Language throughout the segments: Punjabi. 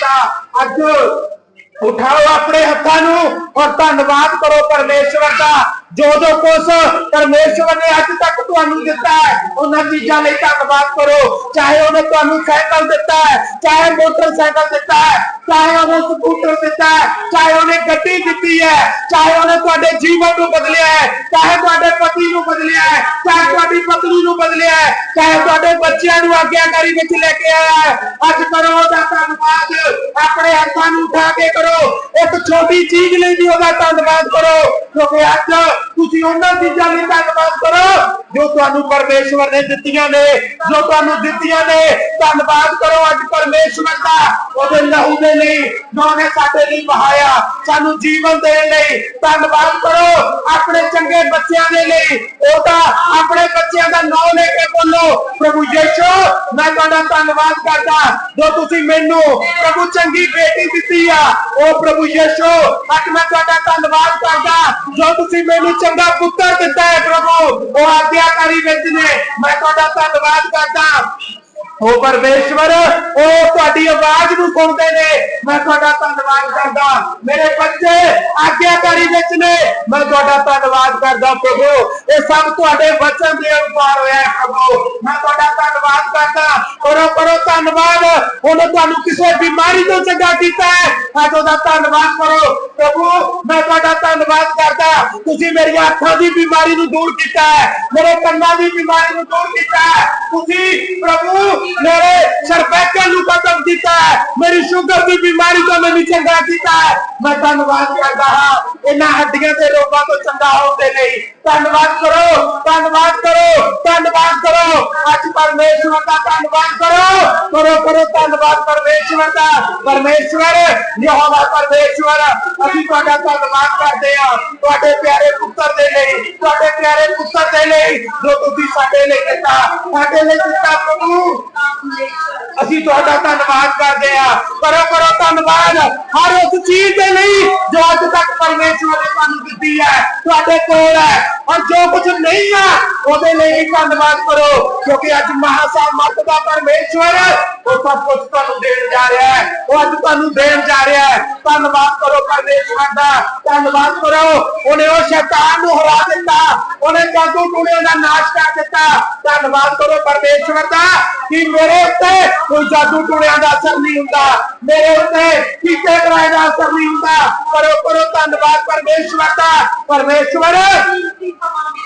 ਦਿੱਤਾ। ਅੱਜ ਉਠਾਓ ਆਪਣੇ ਹੱਥਾਂ ਨੂੰ। ਔਰ ਧੰਨਵਾਦ ਕਰੋ ਪਰਮੇਸ਼ਵਰ ਦਾ। ਜੋ ਜੋ ਕੁਛ ਪਰਮੇਸ਼ਵਰ ਨੇ ਅੱਜ ਤੱਕ ਤੁਹਾਨੂੰ ਦਿੱਤਾ ਹੈ, ਉਹਨਾਂ ਚੀਜ਼ਾਂ ਲਈ ਧੰਨਵਾਦ ਕਰੋ। ਚਾਹੇ ਉਹਨੇ ਤੁਹਾਨੂੰ ਸਾਈਕਲ ਦਿੱਤਾ ਹੈ, ਚਾਹੇ ਮੋਟਰਸਾਈਕਲ ਦਿੱਤਾ ਹੈ, ਚਾਹੇ ਉਹਨੇ ਸਕੂਟਰ ਦਿੱਤਾ ਹੈ, ਚਾਹੇ ਉਹਨੇ ਗੱਡੀ ਦਿੱਤੀ ਹੈ, ਚਾਹੇ ਉਹਨੇ ਤੁਹਾਡੇ ਜੀਵਨ ਨੂੰ ਬਦਲਿਆ ਹੈ, ਚਾਹੇ ਤੁਹਾਡੇ ਪਤੀ ਨੂੰ ਬਦਲਿਆ ਹੈ, ਚਾਹੇ ਤੁਹਾਡੀ ਪਤਨੀ ਨੂੰ ਬਦਲਿਆ ਹੈ, ਚਾਹੇ ਤੁਹਾਡੇ ਬੱਚਿਆਂ ਨੂੰ ਆਗਿਆਕਾਰੀ ਵਿੱਚ ਲੈ ਕੇ ਆਇਆ ਹੈ। ਅੱਜ ਕਰੋ ਉਹਦਾ ਧੰਨਵਾਦ। ਆਪਣੇ ਹੱਥਾਂ ਨੂੰ ਉਠਾ ਕੇ ਕਰੋ। ਇੱਕ ਛੋਟੀ ਚੀਜ਼ ਲਈ ਵੀ ਉਹਦਾ ਧੰਨਵਾਦ ਕਰੋ, ਕਿਉਂਕਿ ਅੱਜ ਤੁਸੀਂ ਉਹਨਾਂ ਚੀਜ਼ਾਂ ਲਈ ਧੰਨਵਾਦ ਕਰੋ ਜੋ ਤੁਹਾਨੂੰ ਪਰਮੇਸ਼ਵਰ ਨੇ ਦਿੱਤੀਆਂ ਨੇ, ਜੋ ਤੁਹਾਨੂੰ ਦਿੱਤੀਆਂ ਨੇ। ਧੰਨਵਾਦ ਕਰੋ ਅੱਜ ਪਰਮੇਸ਼ਵਰ ਦਾ, ਉਹਦੇ ਲਹੂ ਦੇ ਲਈ ਜੋ ਉਹਨੇ ਸਾਡੇ ਲਈ ਬਹਾਇਆ, ਸਾਨੂੰ ਜੀਵਨ ਦੇਣ ਲਈ। ਧੰਨਵਾਦ ਕਰੋ, ਆਪਣੇ ਚੰਗੇ ਬੱਚਿਆਂ ਦੇ ਲਈ ਉਹਦਾ ਆਪਣੇ ਬੱਚਿਆਂ ਦਾ ਨਾਮ ਲੈ ਕੇ ਬੋਲੋ। ਪ੍ਰਭੂ ਯਿਸੂ, ਮੈਂ ਤੁਹਾਡਾ ਧੰਨਵਾਦ ਕਰਦਾ। ਜੋ ਤੁਸੀਂ ਮੈਨੂੰ ਪ੍ਰਭੂ ਚੰਗੀ ਬੇਟੀ ਦਿੱਤੀ ਆ, ਉਹ ਪ੍ਰਭੂ ਯਿਸੂ, ਅੱਜ ਮੈਂ ਤੁਹਾਡਾ ਧੰਨਵਾਦ ਕਰਦਾ। ਜੋ ਤੁਸੀਂ ਮੈਨੂੰ ਚੰਗਾ ਪੁੱਤਰ ਦਿੱਤਾ ਹੈ ਪ੍ਰਭੂ, ਉਹ ਆਗਿਆਕਾਰੀ ਵਿੱਚ ਨੇ, ਮੈਂ ਤੁਹਾਡਾ ਧੰਨਵਾਦ ਕਰਦਾ। ਉਹ ਪਰਮੇਸ਼ਵਰ, ਉਹ ਤੁਹਾਡੀ ਆਵਾਜ਼ ਨੂੰ ਸੁਣਦੇ ਨੇ। ਮੈਂ ਤੁਹਾਡਾ ਧੰਨਵਾਦ ਕਰਦਾ। ਮੇਰੇ ਬੱਚੇ ਆਗਿਆਕਾਰੀ ਵਿੱਚ ਨੇ। ਮੈਂ ਤੁਹਾਡਾ ਧੰਨਵਾਦ ਕਰਦਾ ਪ੍ਰਭੂ। ਇਹ ਸਭ ਤੁਹਾਡੇ ਵਚਨ ਦੇ ਅਨੁਸਾਰ ਹੋਇਆ ਪ੍ਰਭੂ। ਮੈਂ ਤੁਹਾਡਾ ਧੰਨਵਾਦ ਕਰਦਾ। ਕਰੋ ਕਰੋ ਧੰਨਵਾਦ। ਉਹਨੇ ਤੁਹਾਨੂੰ ਕਿਸੇ ਬਿਮਾਰੀ ਤੋਂ ਚੰਗਾ ਕੀਤਾ ਹੈ। ਅੱਜ ਉਹਦਾ ਧੰਨਵਾਦ ਕਰੋ। ਪ੍ਰਭੂ, ਮੈਂ ਤੁਹਾਡਾ ਧੰਨਵਾਦ ਕਰਦਾ। ਤੁਸੀਂ ਮੇਰੀਆਂ ਅੱਖਾਂ ਦੀ ਬਿਮਾਰੀ ਨੂੰ ਦੂਰ ਕੀਤਾ ਹੈ। ਮੇਰੇ ਕੰਨਾਂ ਦੀ ਬਿਮਾਰੀ ਨੂੰ ਦੂਰ ਕੀਤਾ ਹੈ। ਤੁਸੀਂ ਪ੍ਰਭੂ ਮੇਰੇ ਸਰਪੈਕਲ ਨੂੰ ਖਤਮ ਕੀਤਾ ਹੈ ਮੇਰੀ ਸ਼ੂਗਰ ਦੀ ਬਿਮਾਰੀ ਤੋਂ ਮੈਨੂੰ ਚੰਗਾ ਕੀਤਾ ਹੈ ਮੈਂ ਧੰਨਵਾਦ ਕਰਦਾ ਹਾਂ ਇਹਨਾਂ ਹੱਡੀਆਂ ਦੇ ਰੋਗਾਂ ਤੋਂ ਚੰਗਾ ਹੋਣ ਦੇ ਲਈ ਧੰਨਵਾਦ ਕਰੋ ਧੰਨਵਾਦ ਕਰੋ ਧੰਨਵਾਦ ਕਰੋ ਅੱਜ ਪਰਮੇਸ਼ਵਰ ਦਾ ਧੰਨਵਾਦ ਕਰੋ ਕਰੋ ਕਰੋ ਧੰਨਵਾਦ ਪਰਮੇਸ਼ਵਰ ਦਾ ਪਰਮੇਸ਼ਵਰ ਯਹੋਵਾ ਪਰਮੇਸ਼ਵਰ ਅਸੀਂ ਤੁਹਾਡਾ ਧੰਨਵਾਦ ਕਰਦੇ ਹਾਂ ਤੁਹਾਡੇ ਪਿਆਰੇ ਪੁੱਤਰ ਦੇ ਲਈ ਤੁਹਾਡੇ ਪਿਆਰੇ ਪੁੱਤਰ ਦੇ ਲਈ ਜੋ ਤੁਸੀਂ ਸਾਡੇ ਲਈ ਕੀਤਾ ਸਾਡੇ ਲਈ ਕੀਤਾ ਪ੍ਰਭੂ ਅਸੀਂ ਤੁਹਾਡਾ ਧੰਨਵਾਦ ਕਰਦੇ ਹਾਂ। ਕਰੋ ਕਰੋ ਧੰਨਵਾਦ। ਹਰ ਉਸ ਚੀਜ਼ ਦੇ ਲਈ ਜੋ ਅੱਜ ਤੱਕ ਪਰਮੇਸ਼ਵਰ ਨੇ ਤੁਹਾਨੂੰ ਦਿੱਤੀ ਹੈ, ਤੁਹਾਡੇ ਕੋਲ ਹੈ। ਔਰ ਜੋ ਕੁਝ ਨਹੀਂ ਹੈ ਉਹਦੇ ਲਈ ਧੰਨਵਾਦ ਕਰੋ, ਕਿਉਂਕਿ ਅੱਜ ਮਹਾਸਾਮਰਥ ਦਾ ਪਰਮੇਸ਼ਵਰ ਉਹ ਸਭ ਕੁਝ ਤੁਹਾਨੂੰ ਦੇਣ ਜਾ ਰਿਹਾ ਹੈ। ਉਹ ਅੱਜ ਤੁਹਾਨੂੰ ਦੇਣ ਜਾ ਰਿਹਾ ਹੈ। ਧੰਨਵਾਦ ਕਰੋ ਪਰਮੇਸ਼ਵਰ ਦਾ। ਧੰਨਵਾਦ ਕਰੋ। ਉਹਨੇ ਉਹ ਸ਼ੈਤਾਨ ਨੂੰ ਹਰਾ ਦਿੱਤਾ। ਉਹਨੇ ਜਾਦੂ ਟੂਣਿਆਂ ਦਾ ਨਾਸ਼ ਕਰ ਦਿੱਤਾ। ਧੰਨਵਾਦ ਕਰੋ ਪਰਮੇਸ਼ਵਰ ਦਾ ਕਿ ਮੇਰੇ ਉੱਤੇ ਕੋਈ ਜਾਦੂ ਟੂਣਿਆਂ ਦਾ ਅਸਰ ਨਹੀਂ ਹੁੰਦਾ ਮੇਰੇ ਉੱਤੇ ਕੀਤੇ ਕਰਾਏ ਦਾ ਅਸਰ ਨਹੀਂ ਹੁੰਦਾ ਕਰੋ ਕਰੋ ਧੰਨਵਾਦ ਪਰਮੇਸ਼ਵਰ ਦਾ ਪਰਮੇਸ਼ਵਰ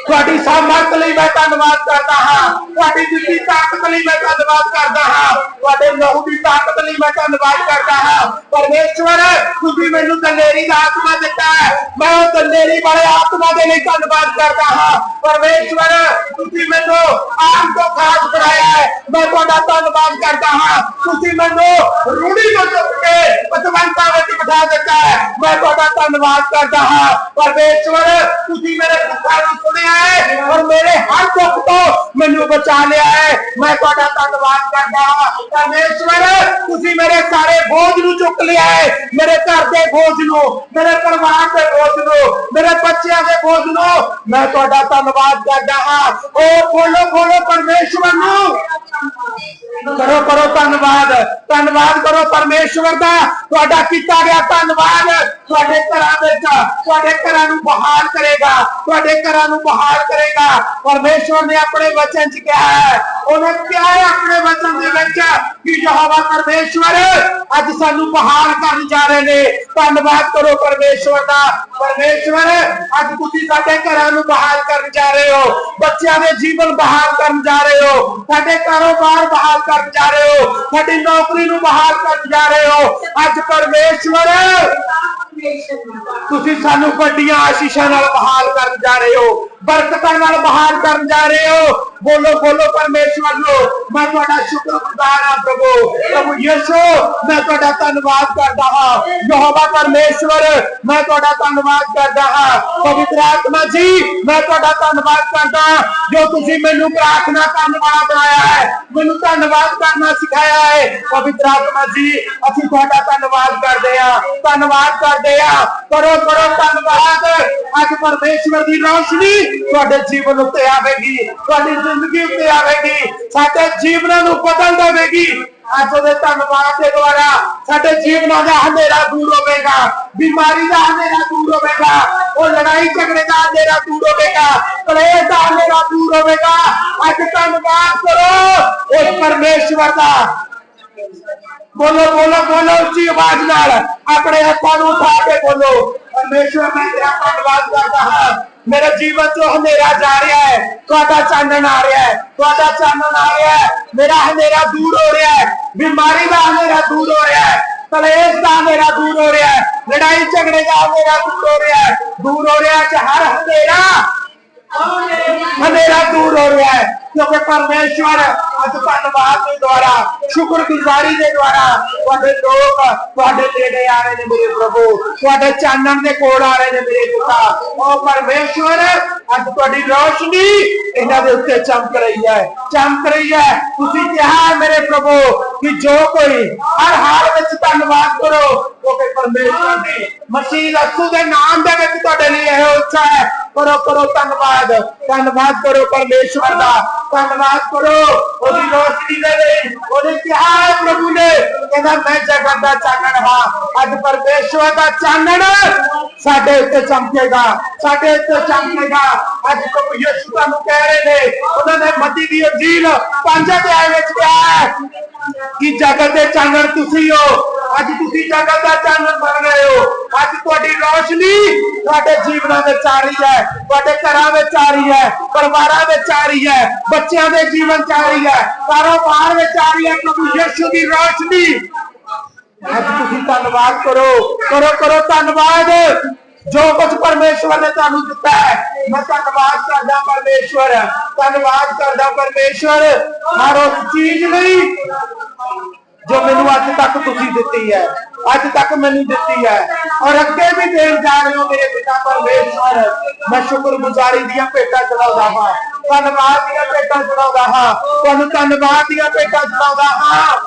ਤੁਹਾਡੀ ਸਾਮਰਥ ਲਈ ਮੈਂ ਧੰਨਵਾਦ ਕਰਦਾ ਹਾਂ ਤੁਹਾਡੀ ਦਿੱਤੀ ਤਾਕਤ ਲਈ ਮੈਂ ਧੰਨਵਾਦ ਕਰਦਾ ਹਾਂ ਤੁਹਾਡੇ ਲਹੂ ਦੀ ਤਾਕਤ ਲਈ ਮੈਂ ਧੰਨਵਾਦ ਕਰਦਾ ਹਾਂ ਪਰਮੇਸ਼ਵਰ ਤੁਸੀਂ ਮੈਨੂੰ ਦਲੇਰੀ ਦਾ ਆਤਮਾ ਦਿੱਤਾ ਹੈ ਮੈਂ ਉਹ ਦਲੇਰੀ ਵਾਲੇ ਆਤਮਾ ਦੇ ਲਈ ਧੰਨਵਾਦ ਕਰਦਾ ਹਾਂ ਪਰਮੇਸ਼ਵਰ ਤੁਸੀਂ ਮੈਨੂੰ ਆਪ ਤੋਂ ਖਾਸ ਬਣਾਇਆ ਹੈ ਮੈਂ ਤੁਹਾਡਾ ਧੰਨਵਾਦ ਕਰਦਾ ਹਾਂ ਤੁਸੀਂ ਮੈਨੂੰ ਰੂੜੀ ਤੋਂ ਚੁੱਕ ਕੇ ਪਤਵੰਤਾ ਵਿੱਚ ਬਿਠਾ ਦਿੱਤਾ ਹੈ ਮੈਂ ਤੁਹਾਡਾ ਧੰਨਵਾਦ ਕਰਦਾ ਹਾਂ ਪਰਮੇਸ਼ਵਰ ਤੁਸੀਂ ਮੇਰੇ ਦੁੱਖਾਂ ਨੂੰ ਸੁਣਿਆ ਹੈ ਔਰ ਮੇਰੇ ਹਰ ਦੁੱਖ ਤੋਂ ਮੈਨੂੰ ਬਚਾ ਲਿਆ ਹੈ ਮੈਂ ਤੁਹਾਡਾ ਧੰਨਵਾਦ ਕਰਦਾ ਹਾਂ ਪਰਮੇਸ਼ਵਰ ਤੁਸੀਂ ਮੇਰੇ ਸਾਰੇ ਬੋਝ ਨੂੰ ਚੁੱਕ ਲਿਆ ਹੈ ਮੇਰੇ ਘਰ ਦੇ ਬੋਝ ਨੂੰ ਮੇਰੇ ਪਰਿਵਾਰ ਦੇ ਬੋਝ ਨੂੰ ਮੇਰੇ ਬੱਚਿਆਂ ਦੇ ਬੋਝ ਨੂੰ ਮੈਂ ਤੁਹਾਡਾ ਧੰਨਵਾਦ ਕਰਦਾ ਹਾਂ ਉਹ ਬੋਲੋ ਬੋਲੋ ਪਰਮੇਸ਼ਵਰ ਨੂੰ ਕਰੋ ਕਰੋ ਧੰਨਵਾਦ। ਧੰਨਵਾਦ ਕਰੋ ਪਰਮੇਸ਼ਵਰ ਦਾ। ਤੁਹਾਡਾ ਕੀਤਾ ਗਿਆ ਧੰਨਵਾਦ ਤੁਹਾਡੇ ਘਰਾਂ ਵਿੱਚ। ਤੁਹਾਡੇ ਘਰਾਂ ਨੂੰ ਬਹਾਲ ਕਰੇਗਾ। ਤੁਹਾਡੇ ਘਰਾਂ ਨੂੰ ਬਹਾਲ ਕਰੇਗਾ। ਪਰਮੇਸ਼ਵਰ ਨੇ ਆਪਣੇ ਵਚਨ 'ਚ ਕਿਹਾ ਹੈ। ਉਹਨੇ ਕਿਹਾ ਹੈ ਆਪਣੇ ਵਚਨ ਦੇ ਵਿੱਚ ਕਿ ਯਹੋਵਾ ਪਰਮੇਸ਼ਵਰ, ਅੱਜ ਸਾਨੂੰ ਬਹਾਲ ਕਰਨ ਜਾ ਰਹੇ ਨੇ। ਧੰਨਵਾਦ ਕਰੋ ਪਰਮੇਸ਼ਵਰ ਦਾ। ਪਰਮੇਸ਼ਵਰ, ਅੱਜ ਤੁਸੀਂ ਸਾਡੇ ਘਰਾਂ ਨੂੰ ਬਹਾਲ ਕਰਨ ਜਾ ਰਹੇ ਹੋ। ਬੱਚਿਆਂ ਦੇ ਜੀਵਨ ਬਹਾਲ ਕਰਨ ਜਾ ਰਹੇ ਹੋ। ਸਾਡੇ ਕਾਰੋਬਾਰ ਬਹਾਲ ਕਰਨ ਜਾ ਰਹੇ ਹੋ। ਸਾਡੀ ਨੌਕਰੀ ਨੂੰ ਬਹਾਲ ਕਰਨ ਜਾ ਰਹੇ ਹੋ। ਅੱਜ ਪਰਮੇਸ਼ਵਰ ਤੁਸੀਂ ਸਾਨੂੰ ਵੱਡੀਆਂ ਆਸ਼ੀਸ਼ਾਂ ਨਾਲ ਬਹਾਲ ਕਰਨ ਜਾ ਰਹੇ ਹੋ, ਬਰਕਤਾਂ ਨਾਲ ਬਹਾਲ ਕਰਨ ਜਾ ਰਹੇ ਹੋ। ਬੋਲੋ ਬੋਲੋ ਪਰਮੇਸ਼ਵਰ ਨੂੰ, ਮੈਂ ਤੁਹਾਡਾ ਸ਼ੁਕਰਗੁਜ਼ਾਰ ਹਾਂ ਪ੍ਰਭੂ। ਪ੍ਰਭੂ ਯਿਸੂ, ਮੈਂ ਤੁਹਾਡਾ ਧੰਨਵਾਦ ਕਰਦਾ ਹਾਂ। ਯਹੋਵਾ ਪਰਮੇਸ਼ਵਰ, ਮੈਂ ਤੁਹਾਡਾ ਧੰਨਵਾਦ ਕਰਦਾ ਹਾਂ। ਪਵਿੱਤਰ ਆਤਮਾ ਜੀ, ਮੈਂ ਤੁਹਾਡਾ ਧੰਨਵਾਦ ਕਰਦਾ ਹਾਂ। ਜੋ ਤੁਸੀਂ ਮੈਨੂੰ ਪ੍ਰਾਰਥਨਾ ਕਰਨ ਵਾਲਾ ਬਣਾਇਆ ਹੈ, ਮੈਨੂੰ ਧੰਨਵਾਦ ਕਰਨਾ ਸਿਖਾਇਆ ਹੈ। ਪਵਿੱਤਰ ਆਤਮਾ ਜੀ, ਅਸੀਂ ਤੁਹਾਡਾ ਧੰਨਵਾਦ ਕਰਦੇ ਹਾਂ। ਧੰਨਵਾਦ ਕਰਦੇ ਹਾਂ ਕਰੋ ਕਰੋ, ਧੰਨਵਾਦ। ਅੱਜ ਪਰਮੇਸ਼ਵਰ ਦੀ ਰੋਸ਼ਨੀ ਤੁਹਾਡੇ ਜੀਵਨ ਉੱਤੇ ਆਵੇਗੀ, ਤੁਹਾਡੀ ਜ਼ਿੰਦਗੀ ਉੱਤੇ ਆਵੇਗੀ, ਸਾਡੇ ਜੀਵਨਾਂ ਨੂੰ ਬਦਲ ਦੇਵੇਗੀ। ਅੱਜ ਉਹਦੇ ਧੰਨਵਾਦ ਦੇ ਦੁਆਰਾ ਸਾਡੇ ਜੀਵਨਾਂ ਦਾ ਹਨੇਰਾ ਦੂਰ ਹੋਵੇਗਾ, ਬਿਮਾਰੀ ਦਾ ਹਨੇਰਾ ਦੂਰ ਹੋਵੇਗਾ, ਉਹ ਲੜਾਈ ਝਗੜੇ ਦਾ ਹਨੇਰਾ ਦੂਰ ਹੋਵੇਗਾ, ਕਲੇਸ਼ ਦਾ ਹਨੇਰਾ ਦੂਰ ਹੋਵੇਗਾ। ਅੱਜ ਧੰਨਵਾਦ ਕਰੋ ਉਸ ਪਰਮੇਸ਼ਵਰ ਦਾ ਬੋਲੋ ਬੋਲੋ ਬੋਲੋ ਉੱਚੀ ਆਵਾਜ਼ ਨਾਲ ਆਪਣੇ ਹੱਥਾਂ ਨੂੰ ਉਠਾ ਕੇ ਬੋਲੋ ਪਰਮੇਸ਼ਵਰ ਮੈਂ ਤੇਰਾ ਧੰਨਵਾਦ ਕਰਦਾ ਹਾਂ ਮੇਰੇ ਜੀਵਨ ਤੋਂ ਹਨੇਰਾ ਜਾ ਰਿਹਾ ਹੈ ਤੁਹਾਡਾ ਚਾਨਣ ਆ ਰਿਹਾ ਹੈ ਤੁਹਾਡਾ ਚਾਨਣ ਆ ਰਿਹਾ ਹੈ ਮੇਰਾ ਹਨੇਰਾ ਦੂਰ ਹੋ ਰਿਹਾ ਹੈ ਬਿਮਾਰੀ ਦਾ ਹਨੇਰਾ ਦੂਰ ਹੋ ਰਿਹਾ ਹੈ ਕਲੇਸ਼ ਦਾ ਹਨੇਰਾ ਦੂਰ ਹੋ ਰਿਹਾ ਹੈ ਲੜਾਈ ਝਗੜੇ ਦਾ ਹਨੇਰਾ ਦੂਰ ਹੋ ਰਿਹਾ ਹੈ ਦੂਰ ਹੋ ਰਿਹਾ ਹੈ ਕਿ ਹਰ ਹਨੇਰਾ ਹਨੇਰਾ ਦੂਰ ਹੋ ਰਿਹਾ ਹੈ ਕਿਉਂਕਿ ਪਰਮੇਸ਼ਵਰ ਅੱਜ ਧੰਨਵਾਦ ਦੇ ਦੁਆਰਾ, ਸ਼ੁਕਰਗੁਜ਼ਾਰੀ ਦੇ ਦੁਆਰਾ ਤੁਹਾਡੇ ਲੋਕ, ਤੁਹਾਡੇ ਨੇੜੇ ਆ ਰਹੇ ਨੇ ਮੇਰੇ ਪ੍ਰਭੂ, ਤੁਹਾਡੇ ਚਾਨਣ ਦੇ ਕੋਲ ਆ ਰਹੇ ਨੇ ਮੇਰੇ ਪਿਤਾ। ਉਹ ਪਰਮੇਸ਼ਵਰ, ਅੱਜ ਤੁਹਾਡੀ ਰੋਸ਼ਨੀ ਇਹਨਾਂ ਦੇ ਉੱਤੇ ਚਮਕ ਰਹੀ ਹੈ, ਚਮਕ ਰਹੀ ਹੈ। ਤੁਸੀਂ ਕਿਹਾ ਮੇਰੇ ਪ੍ਰਭੂ ਕਿ ਜੋ ਕੋਈ ਹਰ ਹਾਲ ਵਿੱਚ ਧੰਨਵਾਦ ਕਰੋ ਕਿਉਂਕਿ ਪਰਮੇਸ਼ਵਰ ਨੇ। ਮਸੀਹ ਯਿਸੂ ਦੇ ਨਾਮ ਦੇ ਵਿੱਚ ਤੁਹਾਡੇ ਲਈ ਇਹ ਉੱਚਾ ਹੈ। ਕਰੋ ਕਰੋ, ਧੰਨਵਾਦ। ਧੰਨਵਾਦ ਕਰੋ ਪਰਮੇਸ਼ਵਰ ਦਾ। ਧੰਨਵਾਦ ਕਰੋ। ਉਹਦੀ ਰੋਸ਼ਨੀ ਦੇ ਲਈ ਉਹਨੇ ਕਿਹਾ ਹੈ ਪ੍ਰਭੂ ਨੇ ਕਹਿੰਦਾ, ਮੈਂ ਜਗਤ ਦਾ ਚਾਨਣ ਹਾਂ। ਅੱਜ ਪਰਮੇਸ਼ਵਰ ਦਾ ਚਾਨਣ ਸਾਡੇ ਉੱਤੇ ਚਮਕੇਗਾ। ਸਾਡੇ ਉੱਤੇ ਚਮਕੇਗਾ। ਅੱਜ ਪ੍ਰਭੂ ਯਿਸੂ ਤੁਹਾਨੂੰ ਕਹਿ ਰਹੇ ਨੇ, ਉਹਨਾਂ ਨੇ ਮੱਤੀ ਦੀ ਅੰਜੀਲ ਪੰਜ ਅਧਿਆਏ ਵਿੱਚ ਕਿਹਾ ਹੈ ਕਿ ਜਗਤ ਦੇ ਚਾਨਣ ਤੁਸੀਂ ਹੋ। ਅੱਜ ਤੁਸੀਂ ਜਗਤ ਦਾ ਚਾਨਣ ਬਣ ਰਹੇ ਹੋ। ਅੱਜ ਤੁਹਾਡੀ ਰੋਸ਼ਨੀ ਤੁਹਾਡੇ ਜੀਵਨਾਂ ਵਿੱਚ ਆ ਰਹੀ ਹੈ। ਤੁਹਾਡੇ ਘਰਾਂ ਵਿੱਚ ਆ ਰਹੀ ਹੈ। ਪਰਿਵਾਰਾਂ ਵਿੱਚ ਆ ਰਹੀ ਹੈ। ਬੱਚਿਆਂ ਦੇ ਜੀਵਨ ਚ ਆ ਰਹੀ ਹੈ। ਕਾਰੋਬਾਰ ਵਿੱਚ ਆ ਰਹੀ ਹੈ। ਪ੍ਰਭੂ ਯਿਸੂ ਦੀ ਰੋਸ਼ਨੀ। ਅੱਜ ਤੁਸੀਂ ਧੰਨਵਾਦ ਕਰੋ। ਕਰੋ ਕਰੋ ਧੰਨਵਾਦ। ਜੋ ਕੁਝ ਪਰਮੇਸ਼ਵਰ ਨੇ ਤੁਹਾਨੂੰ ਦਿੱਤਾ ਹੈ, ਮੈਂ ਧੰਨਵਾਦ ਕਰਦਾ ਪਰਮੇਸ਼ਵਰ। ਧੰਨਵਾਦ ਕਰਦਾ ਪਰਮੇਸ਼ਵਰ। ਹਰ ਉਸ ਚੀਜ਼ ਲਈ ਜੋ ਮੈਨੂੰ ਅੱਜ ਤੱਕ ਤੁਸੀਂ ਦਿੱਤੀ ਹੈ। ਅੱਜ ਤੱਕ ਮੈਨੂੰ ਦਿੱਤੀ ਹੈ। ਔਰ ਅੱਗੇ ਵੀ ਦੇਣ ਜਾ ਰਹੇ ਹੋ ਮੇਰੇ ਪਿਤਾ ਪਰਮੇਸ਼ਵਰ। ਮੈਂ ਸ਼ੁਕਰਗੁਜ਼ਾਰੀ ਦੀਆਂ ਭੇਟਾਂ ਚੜਾਉਂਦਾ ਹਾਂ। ਧੰਨਵਾਦ ਦੀਆਂ ਭੇਟਾਂ ਚੜਾਉਂਦਾ ਹਾਂ। ਤੁਹਾਨੂੰ ਧੰਨਵਾਦ ਦੀਆਂ ਭੇਟਾਂ ਚੜਾਉਂਦਾ ਹਾਂ।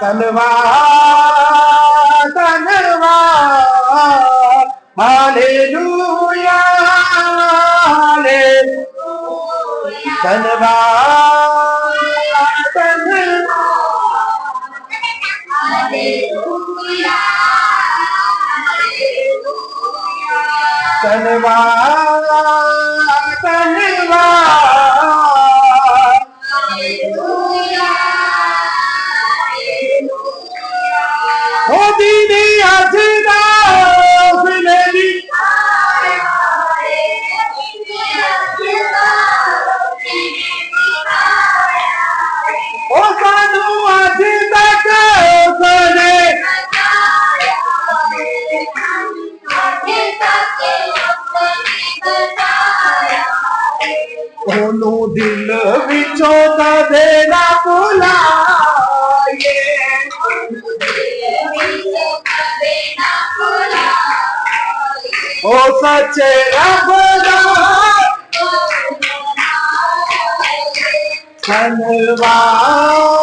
ਧੰਨਵਾਦ ਧੰਨਵਾਦ। ਹਾਲੇਲੂਇਆ ਹਾਲੇਲੂਇਆ ਧੰਨਵਾਦ ਧੰਨਵਾਦ ਧੰਨਵਾਦ ਸੱਚੇ ਰੱਬ ਦਾ ਧੰਨਵਾਦ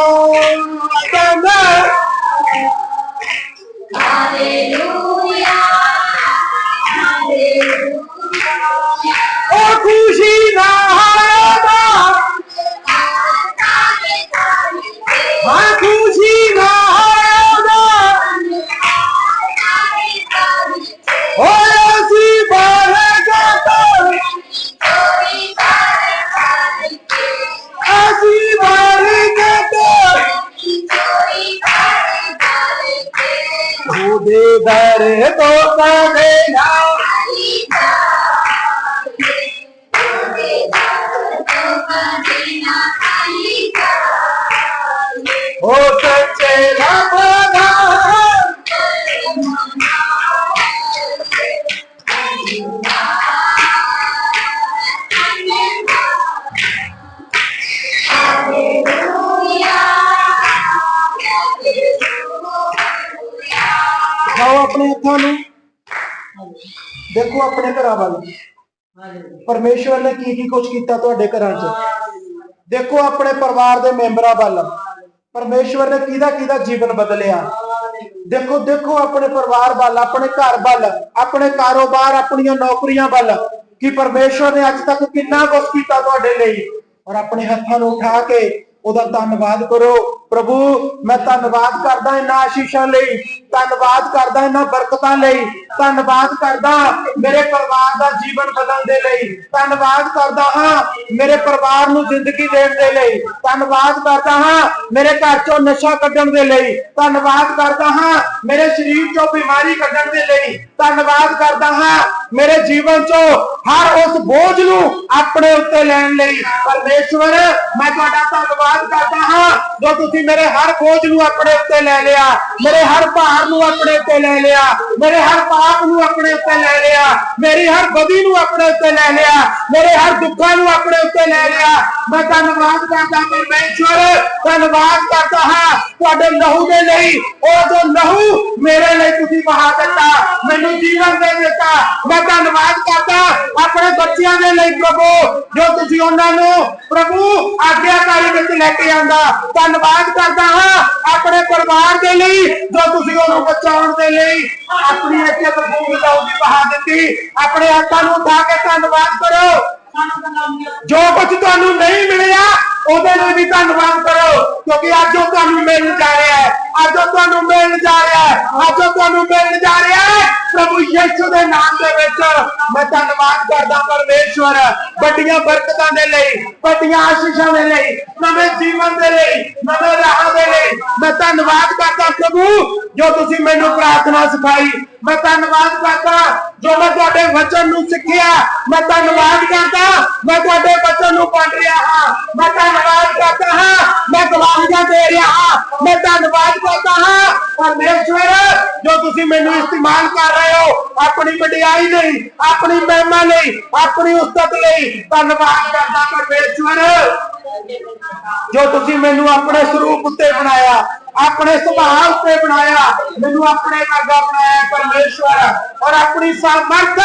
ਪਰਮੇਸ਼ਵਰ ਨੇ ਕੀ ਕੀ ਕੁਝ ਕੀਤਾ ਤੁਹਾਡੇ ਘਰਾਂ 'ਚ? ਦੇਖੋ, ਆਪਣੇ ਪਰਿਵਾਰ ਦੇ ਮੈਂਬਰਾਂ ਵੱਲ। ਪਰਮੇਸ਼ਵਰ ਨੇ ਕਿਹਦਾ ਕਿਹਦਾ ਜੀਵਨ ਬਦਲਿਆ? ਦੇਖੋ ਦੇਖੋ, ਆਪਣੇ ਪਰਿਵਾਰ ਵੱਲ, ਆਪਣੇ ਘਰ ਵੱਲ, ਆਪਣੇ ਕਾਰੋਬਾਰ, ਆਪਣੀਆਂ ਨੌਕਰੀਆਂ ਵੱਲ, ਕਿ ਪਰਮੇਸ਼ਵਰ ਨੇ ਅੱਜ ਤੱਕ ਕਿੰਨਾ ਕੁਝ ਕੀਤਾ ਤੁਹਾਡੇ ਲਈ। ਔਰ ਆਪਣੇ ਹੱਥਾਂ ਨੂੰ ਉਠਾ ਕੇ ਉਹਦਾ ਧੰਨਵਾਦ ਕਰੋ। ਪ੍ਰਭੂ, ਮੈਂ ਧੰਨਵਾਦ ਕਰਦਾ ਇਹਨਾਂ ਆਸ਼ੀਸ਼ਾਂ ਲਈ, ਧੰਨਵਾਦ ਕਰਦਾ ਇਹਨਾਂ ਬਰਕਤਾਂ ਲਈ, ਧੰਨਵਾਦ ਕਰਦਾ ਮੇਰੇ ਪਰਿਵਾਰ ਦਾ ਜੀਵਨ ਬਦਲਣ ਦੇ ਲਈ, ਧੰਨਵਾਦ ਕਰਦਾ ਹਾਂ ਮੇਰੇ ਪਰਿਵਾਰ ਨੂੰ ਜ਼ਿੰਦਗੀ ਦੇਣ ਦੇ ਲਈ, ਧੰਨਵਾਦ ਕਰਦਾ ਹਾਂ ਮੇਰੇ ਘਰ ਚੋਂ ਨਸ਼ਾ ਕੱਢਣ ਦੇ ਲਈ, ਧੰਨਵਾਦ ਕਰਦਾ ਹਾਂ ਮੇਰੇ ਸਰੀਰ ਚੋਂ ਬਿਮਾਰੀ ਕੱਢਣ ਦੇ ਲਈ ਧੰਨਵਾਦ ਕਰਦਾ ਹਾਂ। ਮੇਰੇ ਜੀਵਨ ਚੋਂ ਹਰ ਉਸ ਬੋਝ ਨੂੰ ਆਪਣੇ ਉੱਤੇ ਲੈਣ ਲਈ। ਪਰਮੇਸ਼ਵਰ, ਮੈਂ ਤੁਹਾਡਾ ਧੰਨਵਾਦ ਕਰਦਾ ਹਾਂ ਜੋ ਤੁਸੀਂ ਮੇਰੇ ਹਰ ਬੋਝ ਨੂੰ ਆਪਣੇ ਉੱਤੇ ਲੈ ਲਿਆ। ਮੇਰੇ ਹਰ ਭਾਰ ਨੂੰ ਆਪਣੇ ਉੱਤੇ ਲੈ ਲਿਆ। ਮੇਰੇ ਹਰ ਪਾਪ ਨੂੰ ਆਪਣੇ ਉੱਤੇ ਲੈ ਲਿਆ। ਮੇਰੀ ਹਰ ਬਦੀ ਨੂੰ ਆਪਣੇ ਉੱਤੇ ਲੈ ਲਿਆ। ਮੇਰੇ ਹਰ ਦੁੱਖਾਂ ਨੂੰ ਆਪਣੇ ਉੱਤੇ ਲੈ ਲਿਆ। ਮੈਂ ਧੰਨਵਾਦ ਕਰਦਾ ਪਰਮੇਸ਼ਵਰ, ਧੰਨਵਾਦ ਕਰਦਾ ਹਾਂ। ਤੁਹਾਡੇ ਲਹੂ ਦੇ ਲਈ ਉਹ ਜੋ ਲਹੂ ਮੇਰੇ ਲਈ ਤੁਸੀਂ ਵਹਾ ਦਿੱਤਾ, ਮੈਨੂੰ ਜੀਵਨ ਦੇ ਦਿੱਤਾ। ਮੈਂ ਧੰਨਵਾਦ ਕਰਦਾ ਆਪਣੇ ਬੱਚਿਆਂ ਦੇ ਲਈ ਪ੍ਰਭੂ, ਜੋ ਤੁਸੀਂ ਉਹਨਾਂ ਨੂੰ ਪ੍ਰਭੂ ਆਗਿਆਕਾਰੀ ਵਿੱਚ ਲੈ ਕੇ ਆਂਦਾ ਧੰਨਵਾਦ ਕਰਦਾ ਹਾਂ ਆਪਣੇ ਪਰਿਵਾਰ ਦੇ ਲਈ, ਜੋ ਤੁਸੀਂ ਉਹਨੂੰ ਬਚਾਉਣ ਦੇ ਲਈ ਆਪਣੀ ਇੱਜ਼ਤ ਖੂਬ ਲਾਉਗੀ ਵਹਾ ਦਿੱਤੀ। ਆਪਣੇ ਹੱਥਾਂ ਨੂੰ ਉਠਾ ਕੇ ਧੰਨਵਾਦ ਕਰੋ। ਜੋ ਕੁਝ ਤੁਹਾਨੂੰ ਨਹੀਂ ਮਿਲਿਆ, ਉਹਦੇ ਲਈ ਵੀ ਧੰਨਵਾਦ ਕਰੋ, ਕਿਉਂਕਿ ਅੱਜ ਉਹ ਤੁਹਾਨੂੰ ਮਿਲਣ ਜਾ ਰਿਹਾ ਹੈ। ਅੱਜ ਉਹ ਤੁਹਾਨੂੰ ਮਿਲਣ ਜਾ ਰਿਹਾ ਹੈ। ਅੱਜ ਉਹ ਤੁਹਾਨੂੰ ਮਿਲਣ ਜਾ ਰਿਹਾ ਹੈ। ਪ੍ਰਭੂ ਯਿਸੂ ਦੇ ਨਾਮ ਦੇ ਵਿੱਚ ਮੈਂ ਧੰਨਵਾਦ ਕਰਦਾ ਪਰਮੇਸ਼ਵਰ। ਵੱਡੀਆਂ ਬਰਕਤਾਂ ਦੇ ਲਈ, ਵੱਡੀਆਂ ਆਸ਼ੀਸ਼ਾਂ ਦੇ ਲਈ, ਨਵੇਂ ਜੀਵਨ ਦੇ ਲਈ, ਨਵੇਂ ਰਾਹ ਦੇ ਲਈ ਮੈਂ ਧੰਨਵਾਦ ਕਰਦਾ ਪ੍ਰਭੂ, ਜੋ ਤੁਸੀਂ ਮੈਨੂੰ ਪ੍ਰਾਰਥਨਾ ਸਿਖਾਈ। ਮੈਂ ਧੰਨਵਾਦ ਕਰਦਾ ਜੋ ਮੈਂ ਤੁਹਾਡੇ ਵਚਨ ਨੂੰ ਸਿੱਖਿਆ। ਮੈਂ ਧੰਨਵਾਦ ਕਰਦਾ, ਮੈਂ ਤੁਹਾਡੇ ਵਚਨ ਨੂੰ ਪੜ੍ਹ ਰਿਹਾ ਹਾਂ। ਮੈਂ ਧੰਨਵਾਦ ਕਰਦਾ ਹਾਂ, ਮੈਂ ਗਵਾਹੀਆਂ ਦੇ ਰਿਹਾ ਹਾਂ। ਮੈਂ ਧੰਨਵਾਦ ਕਰਦਾ ਹਾਂ, ਪਰਮੇਸ਼ਵਰ, ਜੋ ਤੁਸੀਂ ਮੈਨੂੰ ਇਸਤੇਮਾਲ ਕਰ ਰਹੇ ਹੋ, ਆਪਣੀ ਵਡਿਆਈ ਲਈ, ਆਪਣੀ ਮਹਿਮਾ ਲਈ, ਆਪਣੀ ਉਸਤਤ ਲਈ। ਧੰਨਵਾਦ ਕਰਦਾ ਪਰਮੇਸ਼ਵਰ, ਜੋ ਤੁਸੀਂ ਮੈਨੂੰ ਆਪਣੇ ਸਰੂਪ ਉੱਤੇ ਬਣਾਇਆ। ਆਪਣੇ ਸੁਭਾਅ ਉੱਤੇ ਬਣਾਇਆ। ਮੈਨੂੰ ਆਪਣੇ ਵਰਗਾ ਬਣਾਇਆ ਪਰਮੇਸ਼ਵਰ। ਔਰ ਆਪਣੀ ਸਮਰਥ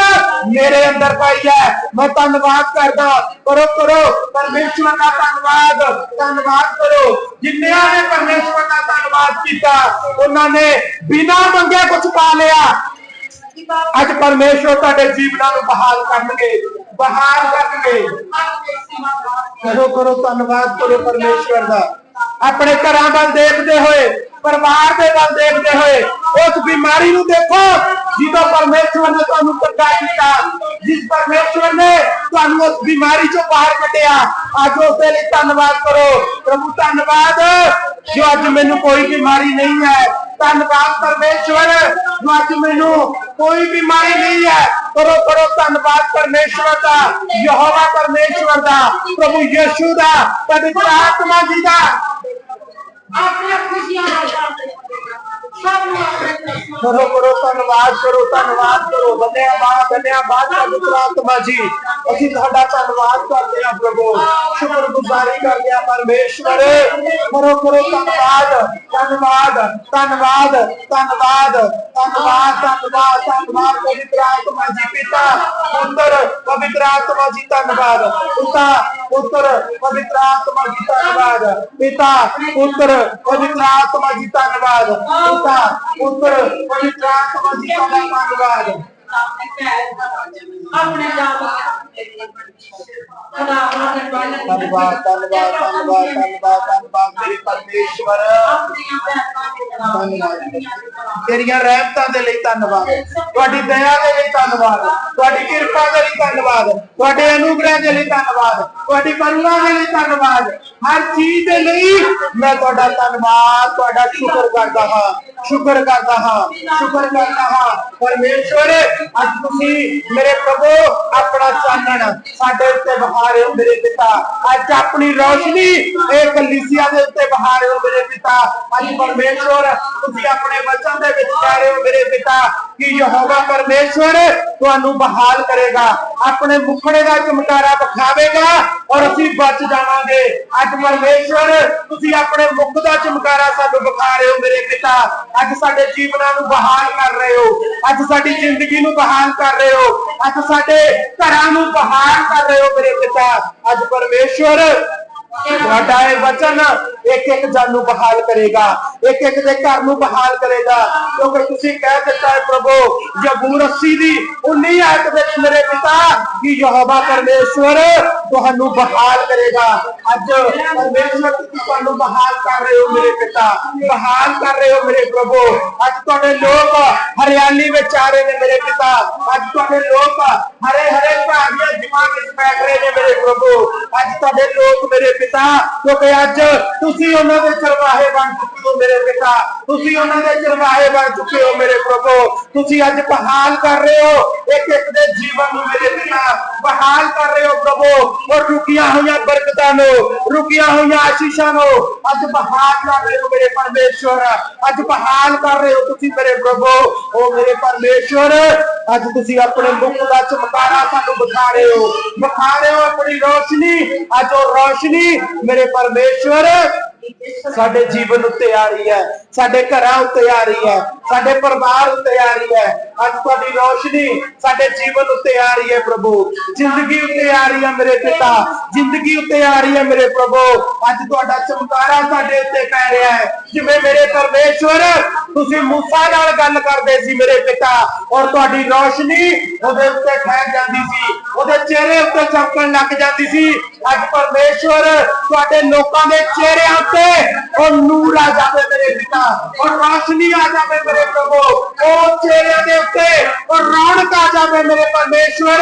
ਮੇਰੇ ਅੰਦਰ ਪਾਈ ਹੈ। ਮੈਂ ਧੰਨਵਾਦ ਕਰਦਾ। ਕਰੋ ਕਰੋ। ਪਰਮੇਸ਼ਵਰ ਦਾ ਧੰਨਵਾਦ। ਧੰਨਵਾਦ ਕਰੋ। ਜਿੰਨਿਆਂ ਨੇ ਪਰਮੇਸ਼ਵਰ ਦਾ ਧੰਨਵਾਦ ਕੀਤਾ, ਉਹਨਾਂ ਨੇ ਬਿਨਾਂ ਮੰਗੇ ਕੁਝ ਪਾ ਲਿਆ। ਅੱਜ ਪਰਮੇਸ਼ਵਰ ਤੁਹਾਡੇ ਜੀਵਨਾਂ ਨੂੰ ਬਹਾਲ ਕਰਨਗੇ। ਬਹਾਲ ਕਰਨਗੇ। ਕਰੋ ਕਰੋ। ਧੰਨਵਾਦ ਕਰੋ ਪਰਮੇਸ਼ਵਰ ਦਾ। ਆਪਣੇ ਘਰਾਂ ਵੱਲ ਦੇਖਦੇ ਹੋਏ, ਪਰਿਵਾਰ ਦੇ ਵੱਲ ਦੇਖਦੇ ਹੋਏ, ਉਸ ਬਿਮਾਰੀ ਨੂੰ ਦੇਖੋ ਜਿਹਦਾ ਪਰਮੇਸ਼ਵਰ ਨੇ ਤੁਹਾਨੂੰ ਕੱਢਾ ਕੀਤਾ, ਜਿਸ ਪਰਮੇਸ਼ਵਰ ਨੇ ਤੁਹਾਨੂੰ ਉਸ ਬਿਮਾਰੀ ਚੋਂ ਬਾਹਰ ਕੱਢਿਆ, ਅੱਜ ਉਸ ਦੇ ਲਈ ਧੰਨਵਾਦ ਕਰੋ। ਪ੍ਰਭੂ, ਧੰਨਵਾਦ। ਜੋ ਅੱਜ ਮੈਨੂੰ ਕੋਈ ਬਿਮਾਰੀ ਨਹੀਂ ਹੈ ਧੰਨਵਾਦ ਪਰਮੇਸ਼ਵਰ। ਜੋ ਅੱਜ ਮੈਨੂੰ ਕੋਈ ਬਿਮਾਰੀ ਨਹੀਂ ਹੈ। ਕਰੋ ਕਰੋ, ਧੰਨਵਾਦ ਪਰਮੇਸ਼ਵਰ ਦਾ, ਯਹੋਵਾ ਪਰਮੇਸ਼ਵਰ ਦਾ, ਪ੍ਰਭੂ ਯਿਸੂ ਦਾ ਪਵਿੱਤਰ ਆਤਮਾ ਜੀ ਦਾ। ਆਪਣੇ ਖੁਸ਼ੀਆਂ ਨਾਲ। ਜਾਂਦੇ ਸਭ ਨੂੰ ਆਪਣੇ ਕ੍ਰਿਸਮਸ ਕਰੋ ਕਰੋ ਧੰਨਵਾਦ ਕਰੋ ਧੰਨਵਾਦ ਕਰੋ ਬੰਦਿਆ ਬਾਦ ਬੰਦਿਆ ਬਾਦ ਪਵਿੱਤਰ ਆਤਮਾ ਜੀ ਅਸੀਂ ਤੁਹਾਡਾ ਧੰਨਵਾਦ ਕਰਦੇ ਹਾਂ ਪ੍ਰਭੂ ਸ਼ੁਕਰਗੁਜ਼ਾਰੀ ਕਰਦੇ ਹਾਂ ਪਰਮੇਸ਼ਵਰ ਕਰੋ ਕਰੋ ਧੰਨਵਾਦ ਧੰਨਵਾਦ ਧੰਨਵਾਦ ਧੰਨਵਾਦ ਧੰਨਵਾਦ ਧੰਨਵਾਦ ਧੰਨਵਾਦ ਪਵਿੱਤਰ ਆਤਮਾ ਜੀ ਪਿਤਾ ਪੁੱਤਰ ਪਵਿੱਤਰ ਆਤਮਾ ਜੀ ਧੰਨਵਾਦ ਪਿਤਾ ਪੁੱਤਰ ਪਵਿੱਤਰ ਆਤਮਾ ਜੀ ਧੰਨਵਾਦ ਪਿਤਾ ਪੁੱਤਰ ਪਵਿੱਤਰ ਆਤਮਾ ਜੀ ਧੰਨਵਾਦ ਪਿਤਾ ਪੁੱਤਰ ਪਵਿੱਤਰ ਆਤਮਾ ਜੀ ਦਾ। ਧੰਨਵਾਦ ਆਪਣੇ ਬਾਲ ਧੰਨਵਾਦ ਧੰਨਵਾਦ ਧੰਨਵਾਦ ਧੰਨਵਾਦ ਧੰਨਵਾਦ ਮੇਰੇ ਪਰਮੇਸ਼ਵਰ। ਧੰਨਵਾਦ। ਤੇਰੀਆਂ ਰਹਿਮਤਾਂ ਦੇ ਲਈ ਧੰਨਵਾਦ। ਤੁਹਾਡੀ ਦਇਆ ਦੇ ਲਈ ਧੰਨਵਾਦ। ਤੁਹਾਡੀ ਕਿਰਪਾ ਦੇ ਲਈ ਧੰਨਵਾਦ। ਤੁਹਾਡੇ ਅਨੁਗ੍ਰਹਿ ਦੇ ਲਈ ਧੰਨਵਾਦ। ਤੁਹਾਡੀ ਕਰੁਣਾ ਦੇ ਲਈ ਧੰਨਵਾਦ। ਹਰ ਚੀਜ਼ ਦੇ ਲਈ ਮੈਂ ਤੁਹਾਡਾ ਧੰਨਵਾਦ ਤੁਹਾਡਾ ਸ਼ੁਕਰ ਕਰਦਾ ਹਾਂ। ਸ਼ੁਕਰ ਕਰਦਾ ਹਾਂ, ਸ਼ੁਕਰ ਕਰਦਾ ਹਾਂ। ਪਰਮੇਸ਼ਵਰ, ਅੱਜ ਤੁਸੀਂ ਮੇਰੇ ਪ੍ਰਭੂ ਆਪਣਾ ਚਾਨਣ ਸਾਡੇ ਉੱਤੇ ਬਹਾ ਹੋ ਮੇਰੇ ਪਿਤਾ। ਅੱਜ ਆਪਣੀ ਰੋਸ਼ਨੀ ਇਹ ਕਲੀਸਿਆ ਦੇ ਉੱਤੇ ਬਹਾ ਹੋ ਮੇਰੇ ਪਿਤਾ। ਅੱਜ ਪਰਮੇਸ਼ਵਰ, ਤੁਸੀਂ ਆਪਣੇ ਵਚਨ ਦੇ ਵਿੱਚ ਕਹਿ ਰਹੇ ਹੋ ਮੇਰੇ ਪਿਤਾ ਕਿ ਯਹੋਵਾ ਪਰਮੇਸ਼ਵਰ ਤੁਹਾਨੂੰ ਬਹਾਲ ਕਰੇਗਾ, ਆਪਣੇ ਮੁਖੜੇ ਦਾ ਚਮਕਾਰਾ ਵਿਖਾਵੇਗਾ ਔਰ ਅਸੀਂ ਬਚ ਜਾਵਾਂਗੇ। ਅੱਜ ਪਰਮੇਸ਼ਵਰ, ਤੁਸੀਂ ਆਪਣੇ ਮੁਖ ਦਾ ਚਮਕਾਰਾ ਸਾਨੂੰ ਵਿਖਾ ਰਹੇ ਹੋ ਮੇਰੇ ਪਿਤਾ। ਅੱਜ ਸਾਡੇ ਜੀਵਨਾਂ ਨੂੰ ਬਹਾਲ ਕਰ ਰਹੇ ਹੋ। ਅੱਜ ਸਾਡੀ ਜ਼ਿੰਦਗੀ ਨੂੰ ਬਹਾਲ ਕਰ ਰਹੇ ਹੋ। ਅੱਜ ਸਾਡੇ ਘਰਾਂ ਨੂੰ ਬਹਾਲ ਕਰ ਰਹੇ ਹੋ ਮੇਰੇ ਪਿਤਾ। ਅੱਜ ਪਰਮੇਸ਼ਵਰ ਤੁਹਾਡਾ ਇਹ ਵਚਨ ਇੱਕ ਇੱਕ ਜਨ ਨੂੰ ਬਹਾਲ ਕਰੇਗਾ, ਇੱਕ ਇੱਕ ਦੇ ਘਰ ਨੂੰ ਬਹਾਲ ਕਰੇਗਾ। ਕਿਉਂਕਿ ਤੁਸੀਂ ਕਹਿ ਦਿੱਤਾ ਹੈ, ਪ੍ਰਭੂ, ਜ਼ਬੂਰ 80 ਦੀ 19 ਆਇਤ ਵਿੱਚ ਮੇਰੇ ਪਿਤਾ ਕਿ ਯਹੋਵਾ ਪਰਮੇਸ਼ਵਰ ਤੁਹਾਨੂੰ ਬਹਾਲ ਕਰੇਗਾ। ਅੱਜ ਪਰਮੇਸ਼ਵਰ ਤੁਸੀਂ ਤੁਹਾਨੂੰ ਬਹਾਲ ਕਰ ਰਹੇ ਹੋ ਮੇਰੇ ਪਿਤਾ, ਬਹਾਲ ਕਰ ਰਹੇ ਹੋ ਮੇਰੇ ਪ੍ਰਭੂ। ਅੱਜ ਤੁਹਾਡੇ ਲੋਕ ਹਰਿਆਲੀ ਵਿੱਚ ਆ ਰਹੇ ਨੇ ਮੇਰੇ ਪਿਤਾ। ਅੱਜ ਤੁਹਾਡੇ ਲੋਕ ਹਰੇ ਹਰੇ ਭਾਗੀਆਂ ਜਮਾਂ ਵਿੱਚ ਬੈਠ ਰਹੇ ਨੇ ਮੇਰੇ ਪ੍ਰਭੂ। ਅੱਜ ਤੁਹਾਡੇ ਲੋਕ ਮੇਰੇ ਪਿਤਾ, ਕਿਉਂਕਿ ਅੱਜ ਤੁਸੀਂ ਉਹਨਾਂ ਦੇ ਚਰਵਾਹੇ ਬਣ ਚੁੱਕੇ ਹੋ ਮੇਰੇ ਪਿਤਾ। ਤੁਸੀਂ ਉਹਨਾਂ ਦੇ ਚਰਵਾਹੇ ਬਣ ਚੁੱਕੇ ਹੋ ਮੇਰੇ ਪ੍ਰਭੂ। ਤੁਸੀਂ ਅੱਜ ਬਹਾਲ ਕਰ ਰਹੇ ਹੋ ਇੱਕ ਇੱਕ ਦੇ ਜੀਵਨ ਨੂੰ ਮੇਰੇ ਪਿਤਾ। ਬਹਾਲ ਕਰ ਰਹੇ ਹੋ ਪ੍ਰਭੂ। ਔਰ ਰੁਕੀਆਂ ਹੋਈਆਂ ਬਰਕਤਾਂ ਨੂੰ, ਰੁਕੀਆਂ ਹੋਈਆਂ ਆਸ਼ੀਸ਼ਾਂ ਨੂੰ ਅੱਜ ਬਹਾਲ ਕਰ ਰਹੇ ਹੋ ਮੇਰੇ ਪਰਮੇਸ਼ਵਰ। ਅੱਜ ਬਹਾਲ ਕਰ ਰਹੇ ਹੋ ਤੁਸੀਂ ਮੇਰੇ ਪ੍ਰਭੂ। ਉਹ ਮੇਰੇ ਪਰਮੇਸ਼ਵਰ, ਅੱਜ ਤੁਸੀਂ ਆਪਣੇ ਮੁਖ ਦਾ ਚਮਕਾਰਾ ਸਾਨੂੰ ਵਿਖਾ ਰਹੇ ਹੋ। ਵਿਖਾ ਰਹੇ ਹੋ ਆਪਣੀ ਰੋਸ਼ਨੀ। ਅੱਜ ਉਹ ਰੋਸ਼ਨੀ ਮੇਰੇ ਪਰਮੇਸ਼ਵਰ, ਸਾਡੇ ਜੀਵਨ ਉੱਤੇ ਆ ਰਹੀ ਹੈ, ਸਾਡੇ ਘਰਾਂ ਉੱਤੇ ਆ ਰਹੀ ਹੈ, ਸਾਡੇ ਪਰਿਵਾਰ ਉੱਤੇ ਆ ਰਹੀ ਹੈ। ਅੱਜ ਤੁਹਾਡੀ ਰੋਸ਼ਨੀ ਸਾਡੇ ਜੀਵਨ ਉੱਤੇ ਆ ਰਹੀ ਹੈ ਪ੍ਰਭੂ। ਜ਼ਿੰਦਗੀ ਉੱਤੇ ਆ ਰਹੀ ਹੈ ਮੇਰੇ ਪਿਤਾ। ਜ਼ਿੰਦਗੀ ਉੱਤੇ ਆ ਰਹੀ ਹੈ ਮੇਰੇ ਪ੍ਰਭੂ। ਅੱਜ ਤੁਹਾਡਾ ਚਮਕਾਰਾ ਸਾਡੇ ਉੱਤੇ ਪੈ ਰਿਹਾ ਹੈ। ਜਿਵੇਂ ਮੇਰੇ ਪਰਮੇਸ਼ਵਰ, ਤੁਸੀਂ ਮੂਸਾ ਨਾਲ ਗੱਲ ਕਰਦੇ ਸੀ ਮੇਰੇ ਪਿਤਾ। ਔਰ ਤੁਹਾਡੀ ਰੋਸ਼ਨੀ ਉਹਦੇ ਉੱਤੇ ਠਹਿਰ ਜਾਂਦੀ ਸੀ। ਉਹਦੇ ਚਿਹਰੇ ਉੱਤੇ ਚਮਕਣ ਲੱਗ ਜਾਂਦੀ ਸੀ। ਅੱਜ ਪਰਮੇਸ਼ਵਰ ਤੁਹਾਡੇ ਲੋਕਾਂ ਦੇ ਚਿਹਰਿਆਂ ਉੱਤੇ ਉਹ ਨੂਰ ਆ ਜਾਵੇ ਮੇਰੇ ਪਿਤਾ। ਔਰ ਰੋਸ਼ਨੀ ਆ ਜਾਵੇ ਮੇਰੇ ਪ੍ਰਭੂ। ਉਹ ਚਿਹਰਿਆਂ ਦੇ ਉੱਤੇ ਰੌਣਕ ਆ ਜਾਵੇ ਮੇਰੇ ਪਰਮੇਸ਼ਵਰ।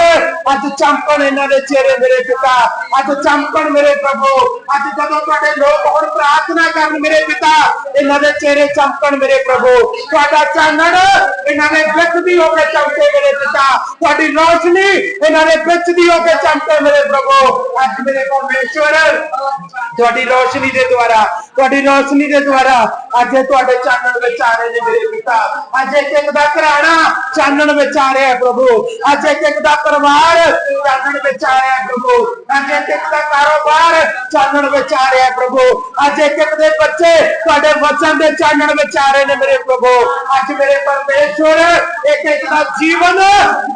ਅੱਜ ਚਮਕਣ ਇਹਨਾਂ ਦੇ ਚਿਹਰੇ ਮੇਰੇ ਪਿਤਾ, ਅੱਜ ਚਮਕਣ ਮੇਰੇ ਪ੍ਰਭੂ, ਅੱਜ ਜਦੋਂ ਤੁਹਾਡੇ ਲੋਕ ਹੁਣ ਪ੍ਰਾਰਥਨਾ ਕਰਨ ਮੇਰੇ ਪਿਤਾ, ਇਹਨਾਂ ਦੇ ਚਿਹਰੇ ਚਮਕਣ ਮੇਰੇ ਪ੍ਰਭੂ। ਤੁਹਾਡਾ ਚਾਨਣ ਇਹਨਾਂ ਦੇ ਵਿੱਚ ਦੀ ਹੋ ਕੇ ਚਮਕੇ ਮੇਰੇ ਪਿਤਾ। ਤੁਹਾਡੀ ਰੋਸ਼ਨੀ ਇਹਨਾਂ ਦੇ ਵਿੱਚ ਦੀ ਹੋ ਕੇ ਚਮਕੇ ਮੇਰੇ ਪ੍ਰਭੂ। ਅੱਜ ਮੇਰੇ ਪਰਮੇਸ਼ਵਰ, ਤੁਹਾਡੀ ਰੋਸ਼ਨੀ ਦੇ ਦੁਆਰਾ, ਤੁਹਾਡੀ ਰੋਸ਼ਨੀ ਦੇ ਦੁਆਰਾ ਅੱਜ ਇਹ ਤੁਹਾਡੇ ਚਾਨਣ ਵਿੱਚ ਆ ਰਹੇ ਨੇ ਮੇਰੇ ਪਿਤਾ। ਅੱਜ ਇੱਕ ਇੱਕ ਦਾ ਘਰਾਣਾ ਚਾਨਣ ਵਿੱਚ ਆ ਰਿਹਾ ਪ੍ਰਭੂ। ਅੱਜ ਇੱਕ ਇੱਕ ਦਾ ਪਰਿਵਾਰ ਚਾਨਣ ਵਿੱਚ ਆ ਰਿਹਾ ਪ੍ਰਭੂ। ਅੱਜ ਇੱਕ ਇੱਕ ਦਾ ਕਾਰੋਬਾਰ ਚਾਨਣ ਵਿੱਚ ਆ ਰਿਹਾ ਪ੍ਰਭੂ। ਅੱਜ ਇੱਕ ਇੱਕ ਦੇ ਬੱਚੇ ਤੁਹਾਡੇ ਵਚਨ ਦੇ ਚਾਨਣ ਵਿੱਚ ਆ ਰਹੇ ਨੇ ਮੇਰੇ ਪ੍ਰਭੂ। ਅੱਜ ਮੇਰੇ ਪਰਮੇਸ਼ਵਰ ਇੱਕ ਇੱਕ ਦਾ ਜੀਵਨ